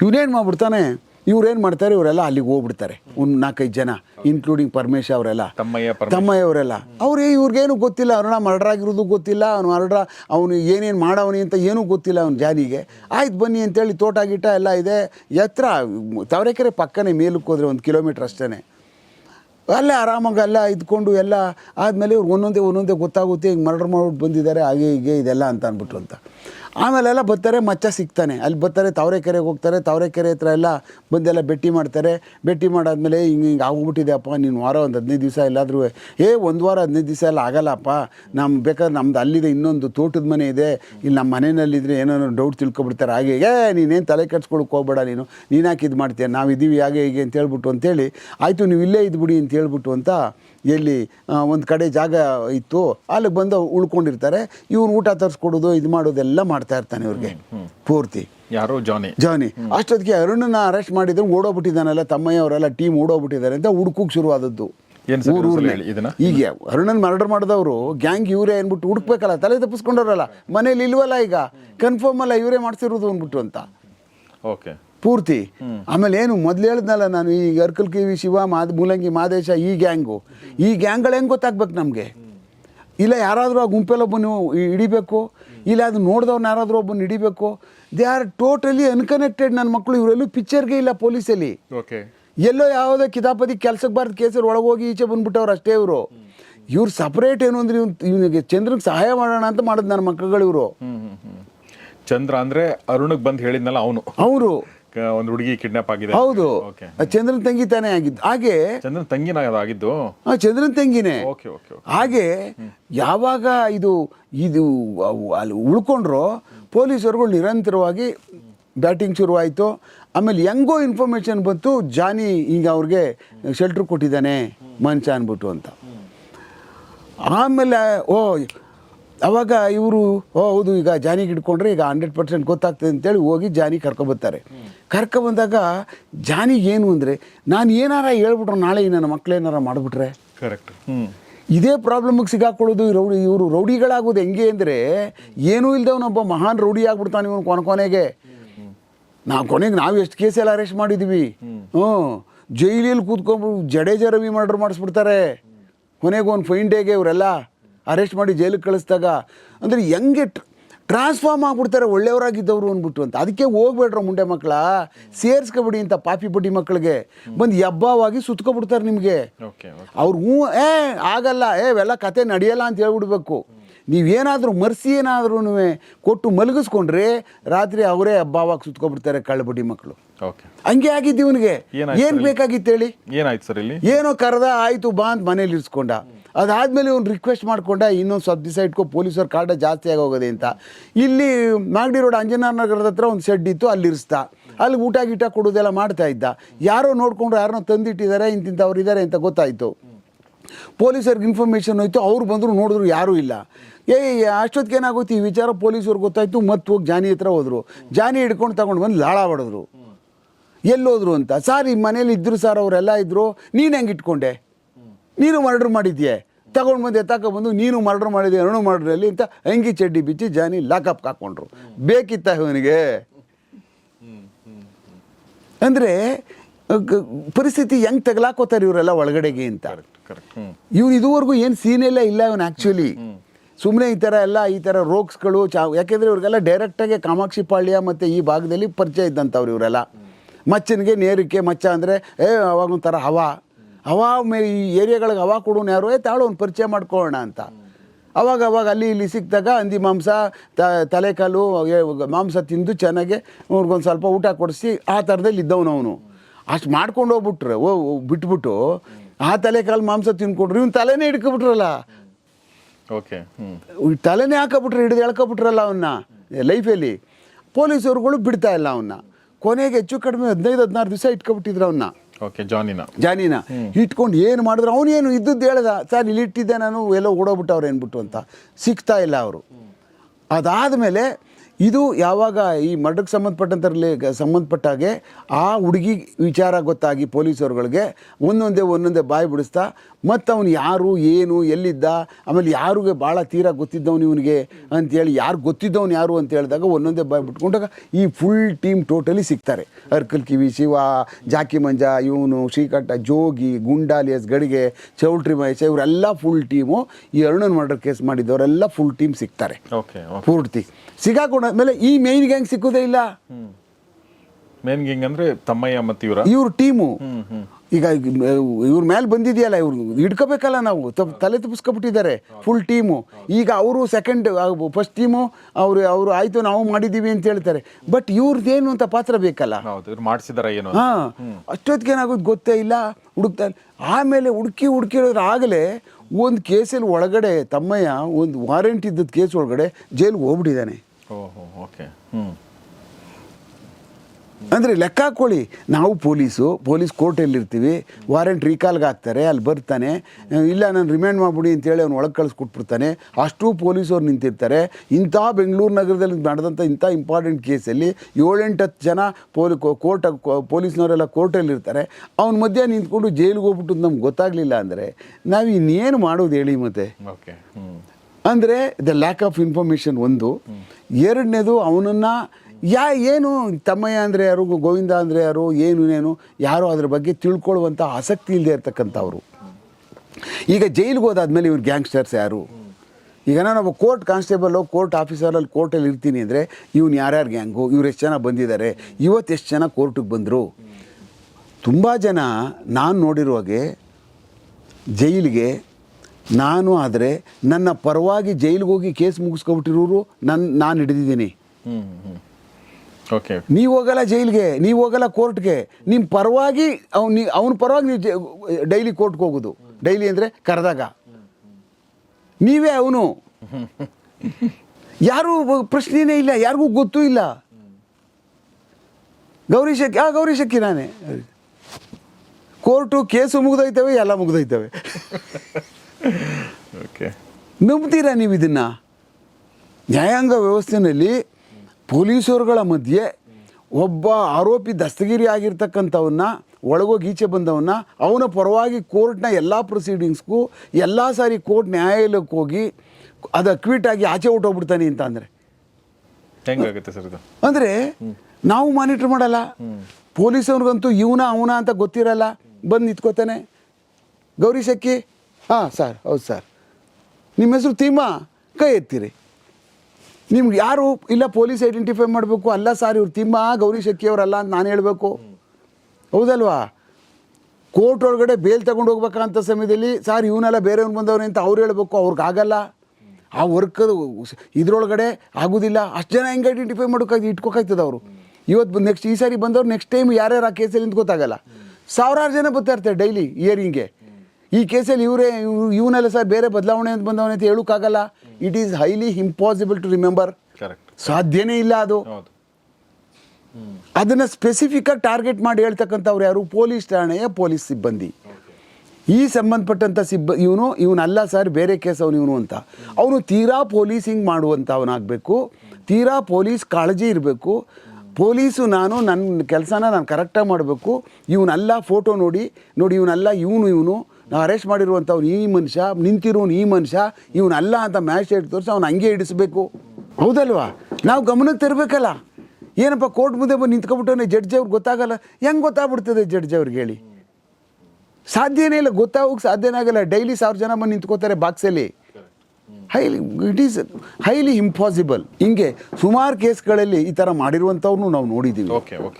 ಇವನೇನು ಮಾಡ್ಬಿಡ್ತಾನೆ ಇವ್ರೇನು ಮಾಡ್ತಾರೆ ಇವರೆಲ್ಲ ಅಲ್ಲಿಗೆ ಹೋಗ್ಬಿಡ್ತಾರೆ. ಒಂದು ನಾಲ್ಕೈದು ಜನ ಇನ್ಕ್ಲೂಡಿಂಗ್ ಪರಮೇಶ್ ಅವರೆಲ್ಲ. ತಮ್ಮಯ್ಯ ತಮ್ಮಯ್ಯ ಅವರೆಲ್ಲ ಅವ್ರು ಇವ್ರಿಗೇನು ಗೊತ್ತಿಲ್ಲ ಅವ್ರನ್ನ ಮರ್ಡರ್ ಆಗಿರೋದು ಗೊತ್ತಿಲ್ಲ ಅವ್ನು ಮರ್ಡ್ರ ಅವನು ಏನೇನು ಮಾಡವನಿ ಅಂತ ಏನೂ ಗೊತ್ತಿಲ್ಲ ಅವ್ನ ಜಾನಿಗೆ. ಆಯ್ತು ಬನ್ನಿ ಅಂತೇಳಿ ತೋಟ ಗೀಟ ಎಲ್ಲ ಇದೆ. ಎತ್ತರ ತಾವರೆಕೆರೆ ಪಕ್ಕನೇ ಮೇಲಕ್ಕೆ ಹೋದ್ರೆ ಒಂದು ಕಿಲೋಮೀಟ್ರ್ ಅಷ್ಟೇ ಅಲ್ಲೇ ಆರಾಮಾಗಿ ಅಲ್ಲ ಇದ್ಕೊಂಡು ಎಲ್ಲ ಆದಮೇಲೆ ಇವ್ರಿಗೆ ಒಂದೊಂದೇ ಒಂದೊಂದೇ ಗೊತ್ತಾಗುತ್ತೆ ಹಿಂಗೆ ಮರ್ಡರ್ ಮಾಡ್ಬಿಟ್ಟು ಬಂದಿದ್ದಾರೆ ಹಾಗೆ ಹೀಗೆ ಇದೆಲ್ಲ ಅಂತ ಅಂದ್ಬಿಟ್ರು ಅಂತ. ಆಮೇಲೆಲ್ಲ ಬರ್ತಾರೆ, ಮಚ್ಚ ಸಿಗ್ತಾನೆ. ಅಲ್ಲಿ ಬರ್ತಾರೆ ತಾವರೆಕೆರೆಗೆ ಹೋಗ್ತಾರೆ ತಾವರೆಕೆರೆ ಹತ್ರ ಎಲ್ಲ ಬಂದೆಲ್ಲ ಭೇಟಿ ಮಾಡ್ತಾರೆ. ಭೇಟಿ ಮಾಡಾದ್ಮೇಲೆ ಹಿಂಗೆ ಹಿಂಗೆ ಆಗ್ಬಿಟ್ಟಿದೆ ಅಪ್ಪ ನೀನು ವಾರ ಒಂದು ಹದಿನೈದು ದಿವಸ ಎಲ್ಲಾದರೂ, ಏ, ಒಂದು ವಾರ ಹದಿನೈದು ದಿವಸ ಎಲ್ಲ ಆಗಲ್ಲಪ್ಪ. ನಮ್ಮ ಬೇಕಾದ್ರೆ ನಮ್ದು ಅಲ್ಲಿದೆ ಇನ್ನೊಂದು ತೋಟದ ಮನೆ ಇದೆ. ಇಲ್ಲಿ ನಮ್ಮ ಮನೆಯಲ್ಲಿದ್ದರೆ ಏನೋ ಡೌಟ್ ತಿಳ್ಕೊಬಿಡ್ತಾರೆ ಹಾಗೆ, ಏ, ನೀನೇನು ತಲೆ ಕೆಡ್ಸ್ಕೊಳಕ್ಕೆ ಹೋಗ್ಬೇಡ ನೀನು. ನೀನು ಯಾಕೆ ಇದು ಮಾಡ್ತೀಯ? ನಾವು ಇದ್ದೀವಿ ಹಾಗೆ ಹೀಗೆ ಅಂತ ಹೇಳ್ಬಿಟ್ಟು, ಅಂತೇಳಿ, ಆಯಿತು, ನೀವು ಇಲ್ಲೇ ಇದ್ಬಿಡಿ ಅಂತ ಹೇಳ್ಬಿಟ್ಟು ಅಂತ ಎಲ್ಲಿ ಒಂದು ಕಡೆ ಜಾಗ ಇತ್ತು ಅಲ್ಲಿಗೆ ಬಂದು ಉಳ್ಕೊಂಡಿರ್ತಾರೆ. ಇವ್ನು ಊಟ ತರಿಸ್ಕೊಡೋದು ಇದು ಮಾಡೋದೆಲ್ಲ ಮಾಡ್ತಾ ಇರ್ತಾನೆ ಇವ್ರಿಗೆ. ಪೂರ್ತಿ. ಯಾರೋ ಜಾನಿ. ಜಾನಿ. ಅಷ್ಟೊತ್ತಿಗೆ ಅರುಣನ ಅರೆಸ್ಟ್ ಮಾಡಿದ್ರು ಓಡೋಗ್ಬಿಟ್ಟಿದ್ದಾನಲ್ಲ ತಮ್ಮಯ್ಯ ಅವರೆಲ್ಲ ಟೀಮ್ ಓಡೋಗ್ಬಿಟ್ಟಿದ್ದಾರೆ ಅಂತ ಹುಡ್ಕೋಕ್ ಶುರುವಾದದ್ದು? ಈಗ ಅರುಣನ್ ಮರ್ಡರ್ ಮಾಡಿದವರು ಗ್ಯಾಂಗ್ ಇವರೇ ಅಂದ್ಬಿಟ್ಟು ಹುಡುಕ್ಬೇಕಲ್ಲ ತಲೆ ತಪ್ಪಿಸ್ಕೊಂಡವ್ರಲ್ಲ. ಮನೇಲಿ ಇಲ್ವಲ್ಲ ಈಗ? ಕನ್ಫರ್ಮ್ ಅಲ್ಲ ಇವರೇ ಮಾಡ್ಸಿರೋದು ಅಂದ್ಬಿಟ್ಟು ಅಂತ. ಓಕೆ ಪೂರ್ತಿ. ಆಮೇಲೆ ಏನು ಮೊದ್ಲು ಹೇಳಿದ್ನಲ್ಲ ನಾನು ಈ ಅರ್ಕಲ್ ಕಿವಿ ಶಿವ ಮಾದ ಮೂಲಂಗಿ ಮಾದೇಶ ಈ ಗ್ಯಾಂಗು. ಈ ಗ್ಯಾಂಗ್ಗಳು ಹೆಂಗೆ ಗೊತ್ತಾಗ್ಬೇಕು ನಮಗೆ? ಇಲ್ಲ ಯಾರಾದರೂ ಆ ನೀವು ಹಿಡಿಬೇಕು ಇಲ್ಲ ಅದು ನೋಡಿದವ್ರನ್ನ ಯಾರಾದರೂ ಒಬ್ಬನ ಹಿಡಿಬೇಕು. ದೇ ಆರ್ ಟೋಟಲಿ ಅನ್ಕನೆಕ್ಟೆಡ್ ನನ್ನ ಮಕ್ಕಳು ಇವರೆಲ್ಲೂ ಪಿಕ್ಚರ್ಗೆ ಇಲ್ಲ ಪೊಲೀಸಲ್ಲಿ. ಓಕೆ. ಎಲ್ಲೋ ಯಾವುದೋ ಕಿತಾಪತಿ ಕೆಲ್ಸಕ್ಕೆ ಬಾರ್ದು ಕೇಸಲ್ಲಿ ಒಳಗೋಗಿ ಈಚೆ ಬಂದ್ಬಿಟ್ಟವ್ರು ಅಷ್ಟೇ ಇವರು. ಇವ್ರು ಸಪ್ರೇಟ್ ಏನು ಅಂದ್ರೆ ಇವ್ನು ಇವನಿಗೆ ಚಂದ್ರನಿಗೆ ಸಹಾಯ ಮಾಡೋಣ ಅಂತ ಮಾಡಿದ್ ನನ್ನ ಮಕ್ಕಳುಗಳು ಇವರು. ಚಂದ್ರ ಅಂದ್ರೆ ಅರುಣಗ್ ಬಂದು ಹೇಳಿದ್ನಲ್ಲ ಅವನು. ಅವರು. ಒಂದು ಹುಡುಗಿ ಕಿಡ್ನಾಪ್ ಆಗಿದೆ. ಹೌದು. ಓಕೆ ಚಂದ್ರನ್ ತಂಗಿ ತಾನೇ ಆಗಿದ್ದು. ಹಾಗೆ ಚಂದ್ರನ್ ತಂಗಿನ ಆಗಿದ್ದು? ಆ, ಚಂದ್ರನ್ ತಂಗಿನೇ. ಓಕೆ ಓಕೆ ಹಾಗೆ ಯಾವಾಗ ಇದು ಇದು ಅವು ಅಲ್ಲಿ ಉಳ್ಕೊಂಡ್ರು ಪೊಲೀಸರುಗಳು ನಿರಂತರವಾಗಿ ಬ್ಯಾಟಿಂಗ್ ಶುರುವಾಯಿತು. ಆಮೇಲೆ ಹೆಂಗೋ ಇನ್ಫಾರ್ಮೇಷನ್ ಬಂತು ಜಾನಿ ಈಗ ಅವ್ರಿಗೆ ಶೆಲ್ಟ್ರ್ ಕೊಟ್ಟಿದ್ದಾನೆ ಮಂಚ ಅಂದ್ಬಿಟ್ಟು ಅಂತ. ಆಮೇಲೆ ಓ ಅವಾಗ ಇವರು ಓ ಹೌದು ಈಗ ಜಾನಿಗೆ ಹಿಡ್ಕೊಂಡ್ರೆ ಈಗ ಹಂಡ್ರೆಡ್ ಪರ್ಸೆಂಟ್ ಗೊತ್ತಾಗ್ತದೆ ಅಂತೇಳಿ ಹೋಗಿ ಜಾನಿ ಕರ್ಕೊಬರ್ತಾರೆ ಕರ್ಕೊಬಂದಾಗ ಜಾನಿಗೆ ಏನು ಅಂದರೆ ನಾನು ಏನಾರ ಹೇಳ್ಬಿಟ್ರೆ ನಾಳೆ ನನ್ನ ನನ್ನ ಏನಾರ ಮಾಡಿಬಿಟ್ರೆ? ಕರೆಕ್ಟ್ ಇದೇ ಪ್ರಾಬ್ಲಮ್ಗೆ ಸಿಗಾಕೊಳ್ಳೋದು ಈ ರೌಡಿ ಇವರು ರೌಡಿಗಳಾಗೋದು ಹೆಂಗೆ ಅಂದರೆ ಏನೂ ಇಲ್ದವನೊಬ್ಬ ಮಹಾನ್ ರೌಡಿ ಆಗ್ಬಿಡ್ತಾನೆ ಇವನು ಕೊನೆ ಕೊನೆಗೆ. ನಾವು ಕೊನೆಗೆ ನಾವು ಎಷ್ಟು ಕೇಸಲ್ಲಿ ಅರೆಸ್ಟ್ ಮಾಡಿದ್ವಿ. ಹ್ಞೂ ಜೈಲಲ್ಲಿ ಕೂತ್ಕೊಂಡು ಜಡೇಜ ರವಿ ಮರ್ಡರ್ ಮಾಡಿಸ್ಬಿಡ್ತಾರೆ. ಕೊನೆಗೆ ಒಂದು ಫೈನ್ ಡೇಗೆ ಇವರೆಲ್ಲ. ಅರೆಸ್ಟ್ ಮಾಡಿ ಜೈಲಿಗೆ ಕಳಿಸ್ದಾಗ ಅಂದರೆ ಹೆಂಗೆ ಟ್ರಾನ್ಸ್ಫಾರ್ಮ್ ಆಗಿಬಿಡ್ತಾರೆ ಒಳ್ಳೆಯವರಾಗಿದ್ದವರು ಅಂದ್ಬಿಟ್ಟು ಅಂತ. ಅದಕ್ಕೆ ಹೋಗ್ಬೇಡ್ರ ಮುಂಡೆ ಮಕ್ಕಳ. ಸೇರಿಸ್ಕೊಬಿಡಿ ಅಂತ ಪಾಪಿ ಬಡ್ಡಿ ಮಕ್ಕಳಿಗೆ. ಬಂದು ಹಬ್ಬವಾಗಿ ಸುತ್ಕೊಬಿಡ್ತಾರೆ ನಿಮಗೆ. ಅವ್ರು ಹ್ಞೂ ಏ ಆಗಲ್ಲ ಏ ಇವೆಲ್ಲ ಕತೆ ನಡೆಯಲ್ಲ ಅಂತ ಹೇಳ್ಬಿಡ್ಬೇಕು. ನೀವೇನಾದರೂ ಮರ್ಸಿ ಏನಾದ್ರೂ ಕೊಟ್ಟು ಮಲಗಿಸ್ಕೊಂಡ್ರೆ ರಾತ್ರಿ ಅವರೇ ಹಬ್ಬವಾಗಿ ಸುತ್ಕೊಬಿಡ್ತಾರೆ ಕಳ್ಳಬಡ್ಡಿ ಮಕ್ಕಳು. ಓಕೆ. ಹಂಗೆ ಆಗಿದ್ದು ಇವನಿಗೆ. ಏನು ಬೇಕಾಗಿತ್ತು ಹೇಳಿ ಏನಾಯ್ತು ಸರ್ ಇಲ್ಲಿ? ಏನೋ ಕರೆದ ಆಯಿತು ಬಾ ಅಂತ ಮನೇಲಿ ಇರಿಸ್ಕೊಂಡ. ಅದಾದಮೇಲೆ ಇವ್ನು ರಿಕ್ವೆಸ್ಟ್ ಮಾಡಿಕೊಂಡ ಇನ್ನೊಂದು ಸ್ವಲ್ಪ ದಿವಸ ಇಟ್ಕೊ ಪೊಲೀಸರ ಕಾಟ ಜಾಸ್ತಿ ಆಗೋಗೋದೆ ಅಂತ. ಇಲ್ಲಿ ಮಾಗಡಿ ರೋಡ್ ಅಂಜನಾ ನಗರದ ಹತ್ರ ಒಂದು ಶೆಡ್ ಇತ್ತು ಅಲ್ಲಿ ಇರಿಸ್ದ ಅಲ್ಲಿ ಊಟ ಗೀಟ ಕೊಡೋದೆಲ್ಲ ಮಾಡ್ತಾ ಇದ್ದ. ಯಾರೋ ನೋಡಿಕೊಂಡ್ರು, ಯಾರನ್ನೋ ತಂದಿಟ್ಟಿದ್ದಾರೆ, ಇಂತಿಂಥವ್ರು ಇದ್ದಾರೆ ಅಂತ ಗೊತ್ತಾಯಿತು. ಪೊಲೀಸರಿಗೆ ಇನ್ಫಾರ್ಮೇಷನ್ ಹೋಯ್ತು, ಅವ್ರು ಬಂದರು ನೋಡಿದ್ರು ಯಾರೂ ಇಲ್ಲ. ಏ ಅಷ್ಟೊತ್ತಿಗೆ ಏನಾಗುತ್ತೆ ಈ ವಿಚಾರ ಪೊಲೀಸರು ಗೊತ್ತಾಯ್ತು ಮತ್ತೆ ಹೋಗಿ ಜಾನಿ ಹತ್ರ ಹೋದರು. ಜಾನಿ ಹಿಡ್ಕೊಂಡು ತಗೊಂಡು ಬಂದು ಲಾಳ ಹೊಡೆದ್ರು. ಎಲ್ಲೋದ್ರು ಅಂತ. ಸರ್, ಈ ಮನೇಲಿ ಇದ್ದರು ಸರ್, ಅವರೆಲ್ಲ ಇದ್ದರು ನೀನು ಹೆಂಗೆ ಇಟ್ಕೊಂಡೆ? ನೀನು ಮರ್ಡರ್ ಮಾಡಿದ್ಯೆ. ತಗೊಂಡು ಬಂದು ಎತ್ತಾಕ ಬಂದು ನೀನು ಮರ್ಡರ್ ಮಾಡಿದೆ ಅರುಣು ಮರ್ಡ್ರಲ್ಲಿ ಅಂತ ಅಂಗಿ ಚಡ್ಡಿ ಬಿಚ್ಚಿ ಜಾನಿ ಲಾಕಪ್ ಹಾಕ್ಕೊಂಡ್ರು ಬೇಕಿತ್ತ ಇವನಿಗೆ? ಅಂದರೆ ಪರಿಸ್ಥಿತಿ ಹೆಂಗೆ ತಗಲಾಕೋತಾರೆ ಇವರೆಲ್ಲ ಒಳಗಡೆಗೆ ಅಂತ. ಇವ್ನು ಇದುವರೆಗೂ ಏನು ಸೀನೆಲ್ಲ ಇಲ್ಲ ಇವನು ಆ್ಯಕ್ಚುಲಿ ಸುಮ್ಮನೆ ಈ ಥರ ಎಲ್ಲ ಈ ಥರ ರೋಗ್ಸ್ಗಳು ಚಾ ಯಾಕೆಂದರೆ ಇವ್ರಿಗೆಲ್ಲ ಡೈರೆಕ್ಟಾಗಿ ಕಾಮಾಕ್ಷಿ ಪಾಳ್ಯ ಮತ್ತು ಈ ಭಾಗದಲ್ಲಿ ಪರಿಚಯ ಇದ್ದಂಥವ್ರು ಇವರೆಲ್ಲ. ಮಚ್ಚನಿಗೆ ನೇರಿಕೆ ಮಚ್ಚ ಅಂದರೆ ಏ ಅವಾಗ ಒಂಥರ ಹವಾ. ಹವಾ ಮೇ ಈ ಏರಿಯಾಗಳಿಗೆ ಅವ ಕೊಡೋನು ಯಾರು? ತಾಳು ಒಂದು ಪರಿಚಯ ಮಾಡ್ಕೊಳ್ಳೋಣ ಅಂತ. ಅವಾಗ ಅವಾಗ ಅಲ್ಲಿ ಇಲ್ಲಿ ಸಿಕ್ಕಿದಾಗ ಹಂದಿ ಮಾಂಸ ತ ತಲೆಕಾಲು ಮಾಂಸ ತಿಂದು ಚೆನ್ನಾಗಿ ಅವ್ರಿಗೊಂದು ಸ್ವಲ್ಪ ಊಟ ಕೊಡಿಸಿ ಆ ಥರದಲ್ಲಿ ಇದ್ದವನು ಅವನು. ಅಷ್ಟು ಮಾಡ್ಕೊಂಡು ಹೋಗ್ಬಿಟ್ರೆ. ಓ ಬಿಟ್ಬಿಟ್ಟು ಆ ತಲೆಕಾಲು ಮಾಂಸ ತಿನ್ಕೊಂಡ್ರು ಇವ್ನು ತಲೆನೇ ಹಿಡ್ಕೊಬಿಟ್ರಲ್ಲ. ಓಕೆ ತಲೆನೇ ಹಾಕೋಬಿಟ್ರೆ ಹಿಡಿದು ಎಳ್ಕೊಬಿಟ್ರಲ್ಲ ಅವನ್ನ ಲೈಫಲ್ಲಿ. ಪೊಲೀಸರುಗಳು ಬಿಡ್ತಾ ಇಲ್ಲ ಅವನ್ನ ಕೊನೆಗೆ ಹೆಚ್ಚು ಕಡಿಮೆ ಹದಿನೈದು ಹದಿನಾರು ದಿವಸ ಇಟ್ಕೊಬಿಟ್ಟಿದ್ರು ಅವನ್ನ ಓಕೆ ಜಾನಿನ ಜಾನಿನ ಇಟ್ಕೊಂಡು ಏನು ಮಾಡಿದ್ರು ಏನು ಇದ್ದದ್ದು ಹೇಳ್ದ ಸರ್ ಇಲ್ಲಿ ಇಟ್ಟಿದ್ದೆ ನಾನು ಎಲ್ಲೋ ಓಡೋಗ್ಬಿಟ್ಟವ್ರು ಏನ್ಬಿಟ್ಟು ಅಂತ. ಸಿಗ್ತಾ ಇಲ್ಲ ಅವರು. ಅದಾದಮೇಲೆ ಇದು ಯಾವಾಗ ಈ ಮರ್ಡರ್ಗೆ ಸಂಬಂಧಪಟ್ಟಂತರಲ್ಲಿ ಸಂಬಂಧಪಟ್ಟಾಗೆ ಆ ಹುಡುಗಿ ವಿಚಾರ ಗೊತ್ತಾಗಿ ಪೊಲೀಸರುಗಳಿಗೆ ಒಂದೊಂದೇ ಒಂದೊಂದೇ ಬಾಯಿ ಬಿಡಿಸ್ತಾ ಮತ್ತು ಅವನು ಯಾರು ಏನು ಎಲ್ಲಿದ್ದ ಆಮೇಲೆ ಯಾರಿಗೆ ಭಾಳ ತೀರಾ ಗೊತ್ತಿದ್ದವನು ಇವನಿಗೆ ಅಂತೇಳಿ ಯಾರು ಗೊತ್ತಿದ್ದವನು ಯಾರು ಅಂತ ಹೇಳಿದಾಗ ಒಂದೊಂದೇ ಬಾಯ್ ಬಿಟ್ಕೊಂಡಾಗ ಈ ಫುಲ್ ಟೀಮ್ ಟೋಟಲಿ ಸಿಗ್ತಾರೆ. ಅರ್ಕಲ್ ಕಿವಿ ಶಿವ ಜಾಕಿ ಮಂಜ ಇವನು ಶ್ರೀಕಂಠ ಜೋಗಿ ಗುಂಡಾಲಿಯಸ್ ಗಡಿಗೆ ಚೌಲ್ಟ್ರಿ ಮಹೇಶ ಇವರೆಲ್ಲ ಫುಲ್ ಟೀಮು ಈ ಅರುಣನ್ ಮರ್ಡರ್ ಕೇಸ್ ಮಾಡಿದ್ದವರೆಲ್ಲ ಫುಲ್ ಟೀಮ್ ಸಿಗ್ತಾರೆ. ಓಕೆ ಪೂರ್ತಿ. ಸಿಗಾಕೊಂಡಾದ್ಮೇಲೆ ಈ ಮೇನ್ ಗ್ಯಾಂಗ್ ಸಿಕ್ಕೋದೇ ಇಲ್ಲ. ಮೇನ್ ಗಿಂಗ್ ಅಂದ್ರೆ ತಮ್ಮಯ್ಯ ಮತ್ತು ಇವರ ಇವ್ರ ಟೀಮು ಈಗ ಇವ್ರ ಮೇಲೆ ಬಂದಿದೆಯಲ್ಲ ಇವ್ರು ಹಿಡ್ಕೋಬೇಕಲ್ಲ ನಾವು ತಲೆ ತಪ್ಪಿಸ್ಕೊಬಿಟ್ಟಿದ್ದಾರೆ ಫುಲ್ ಟೀಮು ಈಗ ಅವರು ಸೆಕೆಂಡ್ ಫಸ್ಟ್ ಟೀಮು ಅವರು ಅವರು ಆಯಿತು ನಾವು ಮಾಡಿದ್ದೀವಿ ಅಂತ ಹೇಳ್ತಾರೆ. ಬಟ್ ಇವ್ರದ್ದೇನು ಅಂತ ಪಾತ್ರ ಬೇಕಲ್ಲ? ಹೌದು ಇವ್ರು ಮಾಡಿಸಿದಾರ ಏನು ಹಾ ಅಷ್ಟೊತ್ತಿಗೆ ಏನಾಗೋದು ಗೊತ್ತೇ ಇಲ್ಲ ಹುಡುಕ್ತಾ ಆಮೇಲೆ ಹುಡುಕಿ ಹುಡುಕಿರೋದ್ರ ಆಗಲೇ ಒಂದು ಕೇಸಲ್ಲಿ ಒಳಗಡೆ ತಮ್ಮಯ್ಯ ಒಂದು ವಾರೆಂಟ್ ಇದ್ದದ ಕೇಸ್ ಒಳಗಡೆ ಜೈಲಿಗೆ ಹೋಗ್ಬಿಟ್ಟಿದ್ದಾನೆ. ಓಹೋ ಓಕೆ. ಹ್ಮ್. ಅಂದರೆ ಲೆಕ್ಕ ಹಾಕ್ಕೊಳ್ಳಿ ನಾವು ಪೊಲೀಸು ಪೊಲೀಸ್ ಕೋರ್ಟಲ್ಲಿರ್ತೀವಿ. ವಾರೆಂಟ್ ರೀಕಾಲ್ಗೆ ಹಾಕ್ತಾರೆ ಅಲ್ಲಿ ಬರ್ತಾನೆ. ಇಲ್ಲ ನಾನು ರಿಮೈಂಡ್ ಮಾಡಿಬಿಡಿ ಅಂತೇಳಿ ಅವ್ನು ಒಳಗೆ ಕಳಿಸ್ಕೊಟ್ಬಿಡ್ತಾನೆ. ಅಷ್ಟು ಪೊಲೀಸವ್ರು ನಿಂತಿರ್ತಾರೆ. ಇಂಥ ಬೆಂಗಳೂರು ನಗರದಲ್ಲಿ ನಡೆದಂಥ ಇಂಥ ಇಂಪಾರ್ಟೆಂಟ್ ಕೇಸಲ್ಲಿ ಏಳೆಂಟು ಹತ್ತು ಜನ ಪೋಲಿ ಕೋರ್ಟ್ ಪೊಲೀಸ್ನವರೆಲ್ಲ ಕೋರ್ಟಲ್ಲಿರ್ತಾರೆ. ಅವ್ನ ಮಧ್ಯೆ ನಿಂತ್ಕೊಂಡು ಜೈಲಿಗೆ ಹೋಗ್ಬಿಟ್ಟು ನಮ್ಗೆ ಗೊತ್ತಾಗಲಿಲ್ಲ ಅಂದರೆ ನಾವು ಇನ್ನೇನು ಮಾಡೋದು ಹೇಳಿ ಮತ್ತೆ? ಓಕೆ. ಅಂದರೆ ದ ಲ್ಯಾಕ್ ಆಫ್ ಇನ್ಫಾರ್ಮೇಷನ್ ಒಂದು. ಎರಡನೇದು ಅವನನ್ನು ಯಾ ಏನು ತಮ್ಮಯ್ಯ ಅಂದರೆ ಯಾರು ಗೋವಿಂದ ಅಂದರೆ ಯಾರು ಏನು ಏನು, ಯಾರು ಅದ್ರ ಬಗ್ಗೆ ತಿಳ್ಕೊಳ್ಳುವಂಥ ಆಸಕ್ತಿ ಇಲ್ಲದೆ ಇರ್ತಕ್ಕಂಥವ್ರು. ಈಗ ಜೈಲಿಗೆ ಹೋದಾದ್ಮೇಲೆ ಇವ್ರು ಗ್ಯಾಂಗ್ಸ್ಟರ್ಸ್ ಯಾರು? ಈಗ ನಾನು ಕೋರ್ಟ್ ಕಾನ್ಸ್ಟೇಬಲು, ಕೋರ್ಟ್ ಆಫೀಸರಲ್ಲಿ ಕೋರ್ಟಲ್ಲಿ ಇರ್ತೀನಿ ಅಂದರೆ ಇವ್ನು ಯಾರ್ಯಾರು ಗ್ಯಾಂಗು? ಇವ್ರು ಎಷ್ಟು ಜನ ಬಂದಿದ್ದಾರೆ? ಇವತ್ತು ಎಷ್ಟು ಜನ ಕೋರ್ಟಿಗೆ ಬಂದರು? ತುಂಬ ಜನ ನಾನು ನೋಡಿರುವಾಗೆ ಜೈಲಿಗೆ, ನಾನು ಆದರೆ ನನ್ನ ಪರವಾಗಿ ಜೈಲಿಗೆ ಹೋಗಿ ಕೇಸ್ ಮುಗಿಸ್ಕೊಬಿಟ್ಟಿರೋರು ನನ್ನ ನಾನು ಹಿಡಿದಿದ್ದೀನಿ. ನೀವು ಹೋಗಲ್ಲ ಜೈಲ್ಗೆ ನೀವು ಹೋಗಲ್ಲ ಕೋರ್ಟ್ಗೆ. ನಿಮ್ಮ ಪರವಾಗಿ ಅವ್ನು ಅವನ ಪರವಾಗಿ ನೀವು ಡೈಲಿ ಕೋರ್ಟ್ಗೆ ಹೋಗೋದು. ಡೈಲಿ ಅಂದರೆ ಕರೆದಾಗ. ನೀವೇ ಅವನು. ಯಾರೂ ಪ್ರಶ್ನೆ ಪ್ರಶ್ನೆನೇ ಇಲ್ಲ ಯಾರಿಗೂ ಗೊತ್ತೂ ಇಲ್ಲ. ಗೌರಿ ಶಕ್ಕಿ ಆ ಗೌರಿ ಶಕ್ಕಿ ನಾನೇ. ಕೋರ್ಟು ಕೇಸು ಮುಗ್ದೋಯ್ತವೆ ಎಲ್ಲ ಮುಗ್ದೋಯ್ತವೆ. ಓಕೆ ನಂಬ್ತೀರಾ ನೀವು ಇದನ್ನು? ನ್ಯಾಯಾಂಗ ವ್ಯವಸ್ಥೆಯಲ್ಲಿ ಪೊಲೀಸರುಗಳ ಮಧ್ಯೆ ಒಬ್ಬ ಆರೋಪಿ ದಸ್ತಗಿರಿ ಆಗಿರ್ತಕ್ಕಂಥವನ್ನ ಒಳಗೋಗಿ ಈಚೆ ಬಂದವನ್ನ ಅವನ ಪರವಾಗಿ ಕೋರ್ಟ್ನ ಎಲ್ಲ ಪ್ರೊಸೀಡಿಂಗ್ಸ್ಗೂ ಎಲ್ಲ ಸಾರಿ ಕೋರ್ಟ್ ನ್ಯಾಯಾಲಯಕ್ಕೆ ಹೋಗಿ ಅದು ಅಕ್ವಿಟ್ ಆಗಿ ಆಚೆ ಹೊಟ್ಟೋಗ್ಬಿಡ್ತಾನೆ ಅಂತ ಅಂದರೆ. ಹೆಂಗಾಗುತ್ತೆ ಸರ್ ಇದು? ಅಂದರೆ ನಾವು ಮಾನಿಟ್ರ್ ಮಾಡಲ್ಲ. ಪೊಲೀಸವ್ರಿಗಂತೂ ಇವನ ಅವನ ಅಂತ ಗೊತ್ತಿರಲ್ಲ. ಬಂದು ನಿಂತ್ಕೋತಾನೆ. ಗೌರಿ ಶಕ್ಕಿ ಹಾಂ ಸರ್ ಹೌದು ಸರ್ ನಿಮ್ಮ ಹೆಸರು ತೀಮಾ ಕೈ ಎತ್ತಿರಿ. ನಿಮ್ಗೆ ಯಾರು ಇಲ್ಲ ಪೊಲೀಸ್ ಐಡೆಂಟಿಫೈ ಮಾಡಬೇಕು, ಅಲ್ಲ ಸರ್ ಇವ್ರು ತಿಮ್ಮ ಗೌರಿ ಶೆಟ್ಟಿಯವರಲ್ಲ ಅಂತ ನಾನು ಹೇಳಬೇಕು. ಹೌದಲ್ವಾ? ಕೋರ್ಟ್ ಒಳಗಡೆ ಬೇಲ್ ತಗೊಂಡು ಹೋಗ್ಬೇಕಂತ ಸಮಯದಲ್ಲಿ ಸರ್ ಇವನ್ನೆಲ್ಲ ಬೇರೆಯವ್ರು ಬಂದವ್ರು ಅಂತ ಅವ್ರು ಹೇಳಬೇಕು ಅವ್ರಿಗಾಗಲ್ಲ ಆ ವರ್ಕ್ ಇದ್ರೊಳಗಡೆ ಆಗೋದಿಲ್ಲ. ಅಷ್ಟು ಜನ ಹೆಂಗೆ ಐಡೆಂಟಿಫೈ ಮಾಡೋಕ್ಕಾಗಿ ಇಟ್ಕೋಕಾಯ್ತದ ಅವರು? ಇವತ್ತು ನೆಕ್ಸ್ಟ್ ಈ ಸಾರಿ ಬಂದವ್ರು ನೆಕ್ಸ್ಟ್ ಟೈಮ್ ಯಾರ್ಯಾರು ಆ ಕೇಸಲ್ಲಿ ಅಂತ ಗೊತ್ತಾಗಲ್ಲ ಸಾವಿರಾರು ಜನ ಬರ್ತಾ ಇರ್ತಾರೆ ಡೈಲಿ ಇಯರಿಂಗ್ಗೆ ಈ ಕೇಸಲ್ಲಿ ಇವರೇ ಇವನೆಲ್ಲ ಸರ್ ಬೇರೆ ಬದಲಾವಣೆ ಅಂತ ಬಂದವನೇ ಅಂತ ಹೇಳೋಕ್ಕಾಗಲ್ಲ. It is highly impossible to remember ಸಾಧ್ಯನೇ ಇಲ್ಲ ಅದು. ಅದನ್ನು ಸ್ಪೆಸಿಫಿಕ್ಕಾಗಿ ಟಾರ್ಗೆಟ್ ಮಾಡಿ ಹೇಳ್ತಕ್ಕಂಥವ್ರು ಯಾರು? ಪೊಲೀಸ್ ಠಾಣೆಯ ಪೊಲೀಸ್ ಸಿಬ್ಬಂದಿ. ಈ ಸಂಬಂಧಪಟ್ಟಂಥ ಸಿಬ್ಬ ಇವನು ಇವನಲ್ಲ ಸರ್ ಬೇರೆ ಕೇಸ್ ಅವನು ಇವನು ಅಂತ. ಅವನು ತೀರಾ ಪೊಲೀಸಿಂಗ್ ಮಾಡುವಂಥವನಾಗಬೇಕು ತೀರಾ ಪೊಲೀಸ್ ಕಾಳಜಿ ಇರಬೇಕು. ಪೊಲೀಸು ನಾನು ನನ್ನ ಕೆಲಸನ ನಾನು ಕರೆಕ್ಟಾಗಿ ಮಾಡಬೇಕು. ಇವನಲ್ಲ ಫೋಟೋ ನೋಡಿ ನೋಡಿ ಇವನಲ್ಲ ಇವನು ಇವನು. ನಾವು ಅರೆಸ್ಟ್ ಮಾಡಿರುವಂಥವ್ನು ಈ ಮನುಷ್ಯ ನಿಂತಿರೋನು ಈ ಮನುಷ್ಯ ಇವನಲ್ಲ ಅಂತ ಮ್ಯಾಜಿಸ್ಟ್ರೇಟ್ ತೋರಿಸಿ ಅವ್ನು ಹಂಗೆ ಹಿಡಿಸ್ಬೇಕು. ಹೌದಲ್ವಾ? ನಾವು ಗಮನಕ್ಕೆ ತರಬೇಕಲ್ಲ. ಏನಪ್ಪ ಕೋರ್ಟ್ ಮುಂದೆ ಬಂದು ನಿಂತ್ಕೊಬಿಟ್ಟವನೇ ಜಡ್ಜ್ ಅವ್ರಿಗೆ ಗೊತ್ತಾಗಲ್ಲ? ಹೆಂಗೆ ಗೊತ್ತಾಗ್ಬಿಡ್ತದೆ ಜಡ್ಜ್ ಅವ್ರಿಗೆ ಹೇಳಿ? ಸಾಧ್ಯನೇ ಇಲ್ಲ ಗೊತ್ತಾಗೋಕೆ ಸಾಧ್ಯನೇ ಆಗಲ್ಲ. ಡೈಲಿ ಸಾವಿರ ಜನ ಬಂದು ನಿಂತ್ಕೋತಾರೆ ಬಾಕ್ಸಲ್ಲಿ. Highly it is highly impossible ಹಿಂಗೆ ಸುಮಾರು ಕೇಸ್ಗಳಲ್ಲಿ ಈ ಥರ ಮಾಡಿರುವಂಥವ್ರನ್ನೂ ನಾವು ನೋಡಿದ್ದೀವಿ.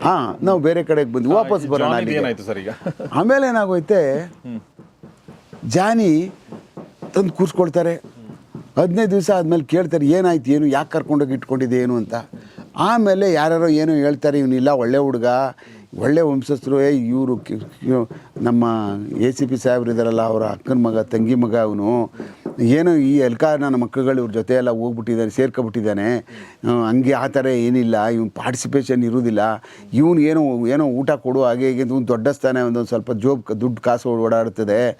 ಹಾಂ ನಾವು ಬೇರೆ ಕಡೆಗೆ ಬಂದ್ವಿ. ವಾಪಸ್ ಬರೋಣ ಆಮೇಲೆ ಏನಾಗೋಯ್ತೆ? ಜಾನಿ ತಂದು ಕೂರಿಸ್ಕೊಳ್ತಾರೆ. ಹದಿನೈದು ದಿವಸ ಆದಮೇಲೆ ಕೇಳ್ತಾರೆ, ಏನಾಯ್ತು, ಏನು, ಯಾಕೆ ಕರ್ಕೊಂಡೋಗಿ ಇಟ್ಕೊಂಡಿದ್ದೆ, ಏನು ಅಂತ. ಆಮೇಲೆ ಯಾರ್ಯಾರೋ ಏನೋ ಹೇಳ್ತಾರೆ, ಇವನಿಲ್ಲ, ಒಳ್ಳೆ ಹುಡುಗ, ಒಳ್ಳೆ ವಂಶಸ್ಥರು, ಏ, ಇವರು ನಮ್ಮ ಎ ಸಿ ಪಿ ಸಾಹೇಬ್ರು ಇದ್ದಾರಲ್ಲ ಅವರ ಅಕ್ಕನ ಮಗ, ತಂಗಿ ಮಗ ಅವನು, ಏನೋ ಈ ನನ್ನ ಮಕ್ಕಳುಗಳು ಇವ್ರ ಜೊತೆ ಎಲ್ಲ ಹೋಗ್ಬಿಟ್ಟಿದ್ದಾನೆ ಸೇರ್ಕೊಬಿಟ್ಟಿದ್ದಾನೆ. ಹಂಗೆ ಆ ಥರ ಏನಿಲ್ಲ, ಇವ್ನು ಪಾರ್ಟಿಸಿಪೇಷನ್ ಇರೋದಿಲ್ಲ. ಇವನು ಏನೋ ಏನೋ ಊಟ ಕೊಡು, ಹಾಗೆ ಹೀಗೆ ಒಂದು ದೊಡ್ಡ ಸ್ಥಾನ ಒಂದೊಂದು ಸ್ವಲ್ಪ ಜೋಬ್, ದುಡ್ಡು ಕಾಸು ಓಡಾಡ್ತದೆ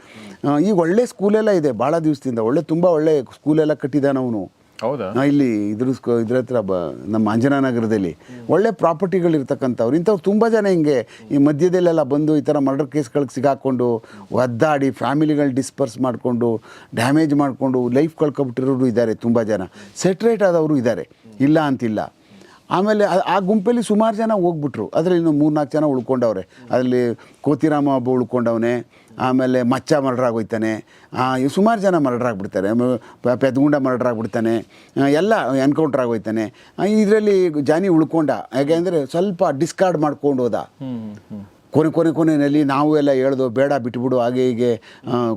ಈಗ ಒಳ್ಳೆ ಸ್ಕೂಲೆಲ್ಲ ಇದೆ ಭಾಳ ದಿವಸದಿಂದ. ಒಳ್ಳೆ ತುಂಬ ಒಳ್ಳೆ ಸ್ಕೂಲೆಲ್ಲ ಕಟ್ಟಿದ್ದಾನೆ ಅವನು. ಹೌದಾ? ಇಲ್ಲಿ ಇದ್ರ ಸ್ಕೂ- ಇದ್ರ ಹತ್ರ ಬ ನಮ್ಮ ಅಂಜನಾನಗರದಲ್ಲಿ ಒಳ್ಳೆ ಪ್ರಾಪರ್ಟಿಗಳು ಇರ್ತಕ್ಕಂಥವ್ರು. ಇಂಥವ್ರು ತುಂಬ ಜನ ಹಿಂಗೆ ಈ ಮಧ್ಯದಲ್ಲೆಲ್ಲ ಬಂದು ಈ ಥರ ಮರ್ಡರ್ ಕೇಸ್ಗಳಿಗೆ ಸಿಗಾಕೊಂಡು ಒದ್ದಾಡಿ ಫ್ಯಾಮಿಲಿಗಳು ಡಿಸ್ಪರ್ಸ್ ಮಾಡಿಕೊಂಡು ಡ್ಯಾಮೇಜ್ ಮಾಡಿಕೊಂಡು ಲೈಫ್ ಕಳ್ಕೊಬಿಟ್ಟಿರೋರು ಇದ್ದಾರೆ ತುಂಬ ಜನ. ಸೆಟ್ರೇಟ್ ಆದವರು ಇದ್ದಾರೆ. ಇಲ್ಲ ಅಂತಿಲ್ಲ. ಆಮೇಲೆ ಆ- ಗುಂಪಲ್ಲಿ ಸುಮಾರು ಜನ ಹೋಗ್ಬಿಟ್ರು. ಅದರಲ್ಲಿ ಇನ್ನು ಮೂರು ನಾಲ್ಕು ಜನ ಉಳ್ಕೊಂಡವ್ರೆ. ಅದರಲ್ಲಿ ಕೋತಿರಾಮ ಒಬ್ಬ ಉಳ್ಕೊಂಡವನೇ, ಆಮೇಲೆ ಮಚ್ಚ ಮರ್ಡರ್ ಆಗೋಯ್ತಾನೆ ಸುಮಾರು ಜನ ಮರ್ಡರ್ ಆಗಿಬಿಡ್ತಾರೆ ಪೆದ್ಗುಂಡ ಮರ್ಡರ್ ಆಗಿಬಿಡ್ತಾನೆ ಎಲ್ಲ ಎನ್ಕೌಂಟರ್ ಆಗೋಯ್ತಾನೆ. ಇದರಲ್ಲಿ ಜಾನಿ ಉಳ್ಕೊಂಡ. ಯಾಕೆಂದರೆ ಸ್ವಲ್ಪ ಡಿಸ್ಕಾರ್ಡ್ ಮಾಡ್ಕೊಂಡು ಹೋದ. ಕೊನೆ ಕೊನೆ ಕೊನೆಯಲ್ಲಿ ನಾವು ಎಲ್ಲ ಹೇಳ್ದು ಬೇಡ ಬಿಟ್ಬಿಡು ಹಾಗೆ ಹೀಗೆ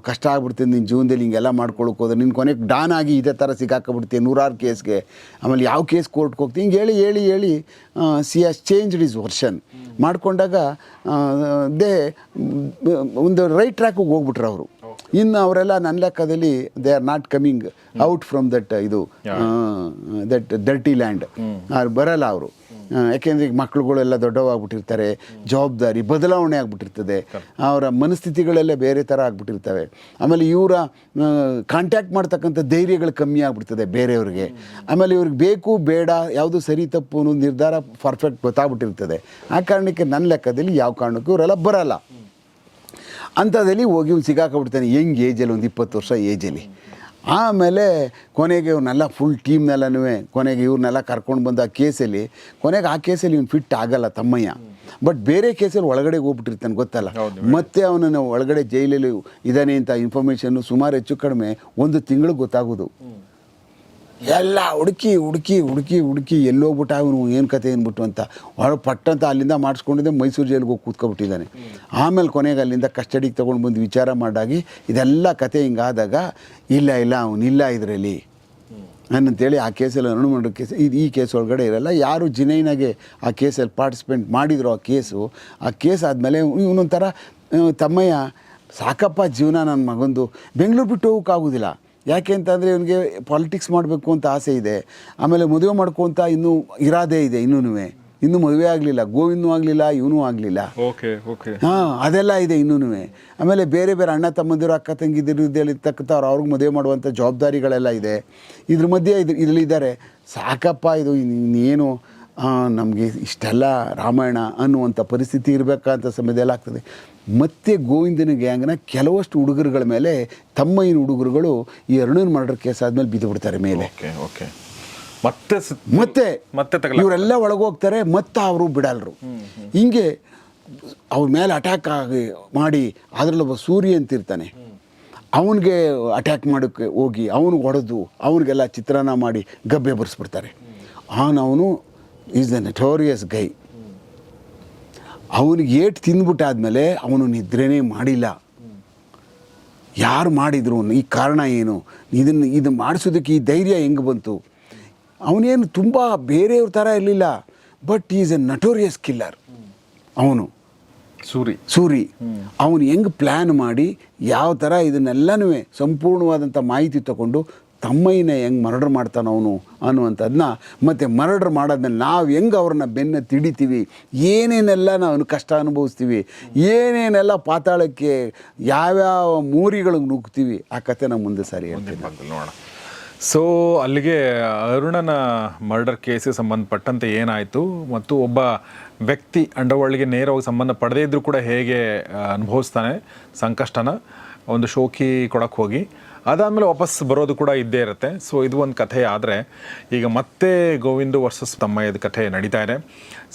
ಕಷ್ಟ ಆಗ್ಬಿಡ್ತೀನಿ ನಿನ್ನ ಜೀವನದಲ್ಲಿ ಹಿಂಗೆಲ್ಲ ಮಾಡ್ಕೊಳಕ್ಕೆ ಹೋದ್ರೆ ನಿನ್ನ ಕೊನೆಗೆ ಡಾನ್ ಆಗಿ ಇದೇ ಥರ ಸಿಕ್ಕಾಕೊಬಿಡ್ತೀಯ ನೂರಾರು ಕೇಸ್ಗೆ. ಆಮೇಲೆ ಯಾವ ಕೇಸ್ ಕೋರ್ಟ್ಗೆ ಹೋಗ್ತೀನಿ ಹಿಂಗೆ ಹೇಳಿ ಹೇಳಿ ಹೇಳಿ see as changed is version ಮಾಡಿಕೊಂಡಾಗ ದೇ ಒಂದು ರೈಟ್ ಟ್ರ್ಯಾಕಿಗೆ ಹೋಗ್ಬಿಟ್ರು ಅವರು. ಇನ್ನು ಅವರೆಲ್ಲ ನನ್ನ ಲೆಕ್ಕದಲ್ಲಿ they are not coming out from that ಇದು ದಟ್ ದರ್ಟಿ ಲ್ಯಾಂಡ್ ಅವ್ರು ಬರಲ್ಲ ಅವರು. ಯಾಕೆಂದರೆ ಈಗ ಮಕ್ಕಳುಗಳೆಲ್ಲ ದೊಡ್ಡವಾಗ್ಬಿಟ್ಟಿರ್ತಾರೆ, ಜವಾಬ್ದಾರಿ, ಬದಲಾವಣೆ ಆಗ್ಬಿಟ್ಟಿರ್ತದೆ. ಅವರ ಮನಸ್ಥಿತಿಗಳೆಲ್ಲ ಬೇರೆ ಥರ ಆಗ್ಬಿಟ್ಟಿರ್ತವೆ. ಆಮೇಲೆ ಇವರ ಕಾಂಟ್ಯಾಕ್ಟ್ ಮಾಡ್ತಕ್ಕಂಥ ಧೈರ್ಯಗಳು ಕಮ್ಮಿ ಆಗ್ಬಿಡ್ತದೆ ಬೇರೆಯವ್ರಿಗೆ. ಆಮೇಲೆ ಇವ್ರಿಗೆ ಬೇಕು, ಬೇಡ, ಯಾವುದು ಸರಿ ತಪ್ಪು ಅನ್ನೋ ನಿರ್ಧಾರ ಪರ್ಫೆಕ್ಟ್ ಗೊತ್ತಾಗ್ಬಿಟ್ಟಿರ್ತದೆ. ಆ ಕಾರಣಕ್ಕೆ ನನ್ನ ಲೆಕ್ಕದಲ್ಲಿ ಯಾವ ಕಾರಣಕ್ಕೂ ಇವರೆಲ್ಲ ಬರಲ್ಲ. ಅಂಥದ್ದಲ್ಲಿ ಹೋಗಿ ಇವ್ನು ಸಿಗಾಕೊಂಡ್ಬಿಡ್ತಾನೆ ಹೆಂಗೆ ಏಜಲ್ಲಿ ಒಂದು ಇಪ್ಪತ್ತು ವರ್ಷ ಏಜಲ್ಲಿ. ಆಮೇಲೆ ಕೊನೆಗೆ ಇವ್ರನ್ನೆಲ್ಲ ಫುಲ್ ಟೀಮ್ನೆಲ್ಲನೂ ಕೊನೆಗೆ ಇವ್ರನ್ನೆಲ್ಲ ಕರ್ಕೊಂಡು ಬಂದ ಆ ಕೇಸಲ್ಲಿ ಕೊನೆಗೆ ಆ ಕೇಸಲ್ಲಿ ಇವ್ನು ಫಿಟ್ ಆಗಲ್ಲ ತಮ್ಮಯ್ಯ. ಬಟ್ ಬೇರೆ ಕೇಸಲ್ಲಿ ಒಳಗಡೆ ಹೋಗ್ಬಿಟ್ಟಿರ್ತಾನೆ ಗೊತ್ತಲ್ಲ? ಮತ್ತೆ ಅವನನ್ನು ಒಳಗಡೆ ಜೈಲಲ್ಲಿ ಇದ್ದಾನೆ ಅಂತ ಇನ್ಫಾರ್ಮೇಷನ್ನು ಸುಮಾರು ಹೆಚ್ಚು ಕಡಿಮೆ ಒಂದು ತಿಂಗಳು ಗೊತ್ತಾಗೋದು. ಎಲ್ಲ ಹುಡುಕಿ ಹುಡುಕಿ ಹುಡುಕಿ ಹುಡುಕಿ ಎಲ್ಲೋಗ್ಬಿಟ್ಟ ಅವನು ಏನು ಕತೆ ಏನ್ಬಿಟ್ಟು ಅಂತ. ಒಳ ಪಟ್ಟಂತ ಅಲ್ಲಿಂದ ಮಾಡಿಸ್ಕೊಂಡಿದ್ದೆ, ಮೈಸೂರು ಜೈಲಿಗೆ ಹೋಗಿ ಕೂತ್ಕೊಬಿಟ್ಟಿದ್ದಾನೆ. ಆಮೇಲೆ ಕೊನೆಗೆ ಅಲ್ಲಿಂದ ಕಸ್ಟಡಿಗೆ ತೊಗೊಂಡು ಬಂದು ವಿಚಾರ ಮಾಡಾಗಿ ಇದೆಲ್ಲ ಕತೆ ಹಿಂಗಾದಾಗ, ಇಲ್ಲ ಇಲ್ಲ ಅವನಿಲ್ಲ ಇದರಲ್ಲಿ. ನನ್ನಂತೇಳಿ ಆ ಕೇಸಲ್ಲಿ ಅರುಣ್ ಮಾಡೋ ಕೇಸ್ ಇದು ಈ ಕೇಸ್ ಒಳಗಡೆ ಇರಲ್ಲ. ಯಾರು ಜಿನೈನಾಗೆ ಆ ಕೇಸಲ್ಲಿ ಪಾರ್ಟಿಸಿಪೇಟ್ ಮಾಡಿದ್ರು ಆ ಕೇಸು, ಆ ಕೇಸ್ ಆದಮೇಲೆ ಇವನೊಂಥರ ತಮ್ಮಯ್ಯ, ಸಾಕಪ್ಪ ಜೀವನ ನನ್ನ ಮಗಂದು, ಬೆಂಗಳೂರು ಬಿಟ್ಟು ಹೋಗೋಕ್ಕಾಗೋದಿಲ್ಲ. ಯಾಕೆ ಅಂತಂದರೆ ಇವನಿಗೆ ಪಾಲಿಟಿಕ್ಸ್ ಮಾಡಬೇಕು ಅಂತ ಆಸೆ ಇದೆ. ಆಮೇಲೆ ಮದುವೆ ಮಾಡ್ಕೊಂತ ಇನ್ನೂ ಇರಾದೆ ಇದೆ ಇನ್ನೂ ಇನ್ನೂ ಮದುವೆ ಆಗಲಿಲ್ಲ ಗೋವಿಂದೂ ಆಗಲಿಲ್ಲ ಇವನು ಆಗಲಿಲ್ಲ. Okay okay. ಹಾಂ ಅದೆಲ್ಲ ಇದೆ ಇನ್ನೂ ಆಮೇಲೆ ಬೇರೆ ಬೇರೆ ಅಣ್ಣ ತಮ್ಮಂದಿರು ಅಕ್ಕ ತಂಗಿದಿರು ಇರ್ತಕ್ಕಂಥವ್ರು ಅವ್ರಿಗೆ ಮದುವೆ ಮಾಡುವಂಥ ಜವಾಬ್ದಾರಿಗಳೆಲ್ಲ ಇದೆ. ಇದ್ರ ಮಧ್ಯೆ ಇದು ಇದರಲ್ಲಿದ್ದಾರೆ. ಸಾಕಪ್ಪ ಇದು ಇನ್ನೇನು ನಮಗೆ ಇಷ್ಟೆಲ್ಲ ರಾಮಾಯಣ ಅನ್ನುವಂಥ ಪರಿಸ್ಥಿತಿ ಇರಬೇಕಂತ ಸಮಯದಲ್ಲಿ ಆಗ್ತದೆ. ಮತ್ತೆ ಗೋವಿಂದನ ಗ್ಯಾಂಗ್ನ ಕೆಲವಷ್ಟು ಹುಡುಗರುಗಳ ಮೇಲೆ ತಮ್ಮಯ್ಯನ ಹುಡುಗರುಗಳು ಈ ಅರುಣನ್ ಮರ್ಡರ್ ಕೇಸ್ ಆದಮೇಲೆ ಬಿದ್ದು ಬಿಡ್ತಾರೆ ಮೇಲೆ. ಓಕೆ ಮತ್ತೆ ಮತ್ತೆ ಮತ್ತೆ ಇವರೆಲ್ಲ ಒಳಗೋಗ್ತಾರೆ ಮತ್ತೆ ಅವರು ಬಿಡಲ್ರು. ಹಿಂಗೆ ಅವ್ರ ಮೇಲೆ ಅಟ್ಯಾಕ್ ಆಗಿ ಮಾಡಿ ಅದರಲ್ಲೊಬ್ಬ ಸೂರ್ಯ ಅಂತಿರ್ತಾನೆ ಅವನಿಗೆ ಅಟ್ಯಾಕ್ ಮಾಡೋಕ್ಕೆ ಹೋಗಿ ಅವನಿಗೆ ಹೊಡೆದು ಅವನಿಗೆಲ್ಲ ಚಿತ್ರಾನ್ನ ಮಾಡಿ ಗಬ್ಬೆ ಬರ್ಸ್ಬಿಡ್ತಾರೆ. ಆನ್ ಅವನು ಈಸ್ ದ ನೆಟೋರಿಯಸ್ ಗೈ ಅವನಿಗೆ ಏಟ್ ತಿಂದ್ಬಿಟ್ಟಾದ್ಮೇಲೆ ಅವನು ನಿದ್ರೆನೇ ಮಾಡಿಲ್ಲ. ಯಾರು ಮಾಡಿದ್ರು ಈ ಕಾರಣ ಏನು? ಇದನ್ನು ಇದು ಮಾಡಿಸೋದಕ್ಕೆ ಈ ಧೈರ್ಯ ಹೆಂಗೆ ಬಂತು? ಅವನೇನು ತುಂಬ ಬೇರೆಯವ್ರ ಥರ ಇರಲಿಲ್ಲ. But is a notorious killer ಅವನು. ಸೂರಿ. ಸೂರಿ. ಅವನು ಹೆಂಗೆ ಪ್ಲ್ಯಾನ್ ಮಾಡಿ ಯಾವ ಥರ ಇದನ್ನೆಲ್ಲನೂ ಸಂಪೂರ್ಣವಾದಂಥ ಮಾಹಿತಿ ತಗೊಂಡು ತಮ್ಮಯ್ಯನ ಹೆಂಗೆ ಮರ್ಡರ್ ಮಾಡ್ತಾನೆ ಅವನು ಅನ್ನುವಂಥದ್ದನ್ನ ಮತ್ತು ಮರ್ಡರ್ ಮಾಡೋದನ್ನ ನಾವು ಹೆಂಗೆ ಅವ್ರನ್ನ ಬೆನ್ನ ತಿಡಿತೀವಿ, ಏನೇನೆಲ್ಲ ನಾವು ಕಷ್ಟ ಅನುಭವಿಸ್ತೀವಿ, ಏನೇನೆಲ್ಲ ಪಾತಾಳಕ್ಕೆ ಯಾವ್ಯಾವ ಮೂರಿಗಳಿಗೆ ನುಗ್ತೀವಿ ಆ ಕತೆ ನಾವು ಮುಂದೆ ಸಾರಿ ನೋಡೋಣ. ಸೊ ಅಲ್ಲಿಗೆ ಅರುಣನ ಮರ್ಡರ್ ಕೇಸಿಗೆ ಸಂಬಂಧಪಟ್ಟಂತೆ ಏನಾಯಿತು, ಮತ್ತು ಒಬ್ಬ ವ್ಯಕ್ತಿ ಅಂಡರ್ವರ್ಲ್ಡ್ಗೆ ನೇರವಾಗಿ ಸಂಬಂಧ ಪಡೆದೇ ಇದ್ದರೂ ಕೂಡ ಹೇಗೆ ಅನುಭವಿಸ್ತಾನೆ, ಸಂಕಷ್ಟನ, ಒಂದು ಶೋಕಿ ಕೊಡಕ್ಕೆ ಹೋಗಿ. ಅದಾದಮೇಲೆ ವಾಪಸ್ ಬರೋದು ಕೂಡ ಇದ್ದೇ ಇರುತ್ತೆ. ಸೊ ಇದು ಒಂದು ಕಥೆ ಆದರೆ ಈಗ ಮತ್ತೆ ಗೋವಿಂದು ವರ್ಸಸ್ ತಮ್ಮಯ್ಯದ ಕಥೆ ನಡೀತಾ ಇದೆ.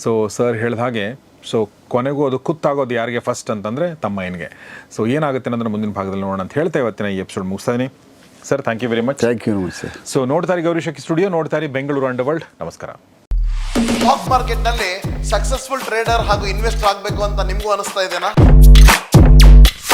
ಸೊ ಸರ್ ಹೇಳಿದ ಹಾಗೆ ಸೊ ಕೊನೆಗೂ ಅದು ಕುತ್ತಾಗೋದು ಯಾರಿಗೆ ಫಸ್ಟ್ ಅಂತಂದರೆ ತಮ್ಮಯ್ಯನಿಗೆ. ಸೊ ಏನಾಗುತ್ತೆ ಅಂದರೆ ಮುಂದಿನ ಭಾಗದಲ್ಲಿ ನೋಡೋಣ ಅಂತ ಹೇಳ್ತಾ ಇವತ್ತಿನ ಈ ಎಪಿಸೋಡ್ ಮುಗಿಸ್ತಾ ಇದೀನಿ sir thank you very much thank you sir so ನೋಡ್ತಾರೆ ಗೌರಿ ಶಕ್ತಿ ಸ್ಟುಡಿಯೋ ನೋಡ್ತಾರೆ ಬೆಂಗಳೂರು ಅಂಡರ್ ವರ್ಲ್ಡ್ ನಮಸ್ಕಾರ. ಸ್ಟಾಕ್ ಮಾರ್ಕೆಟ್ನಲ್ಲಿ ಸಕ್ಸಸ್ಫುಲ್ ಟ್ರೇಡರ್ ಹಾಗೂ ಇನ್ವೆಸ್ಟರ್ ಆಗಬೇಕು ಅಂತ ನಿಮಗೂ ಅನಿಸ್ತಾ ಇದೆನಾ?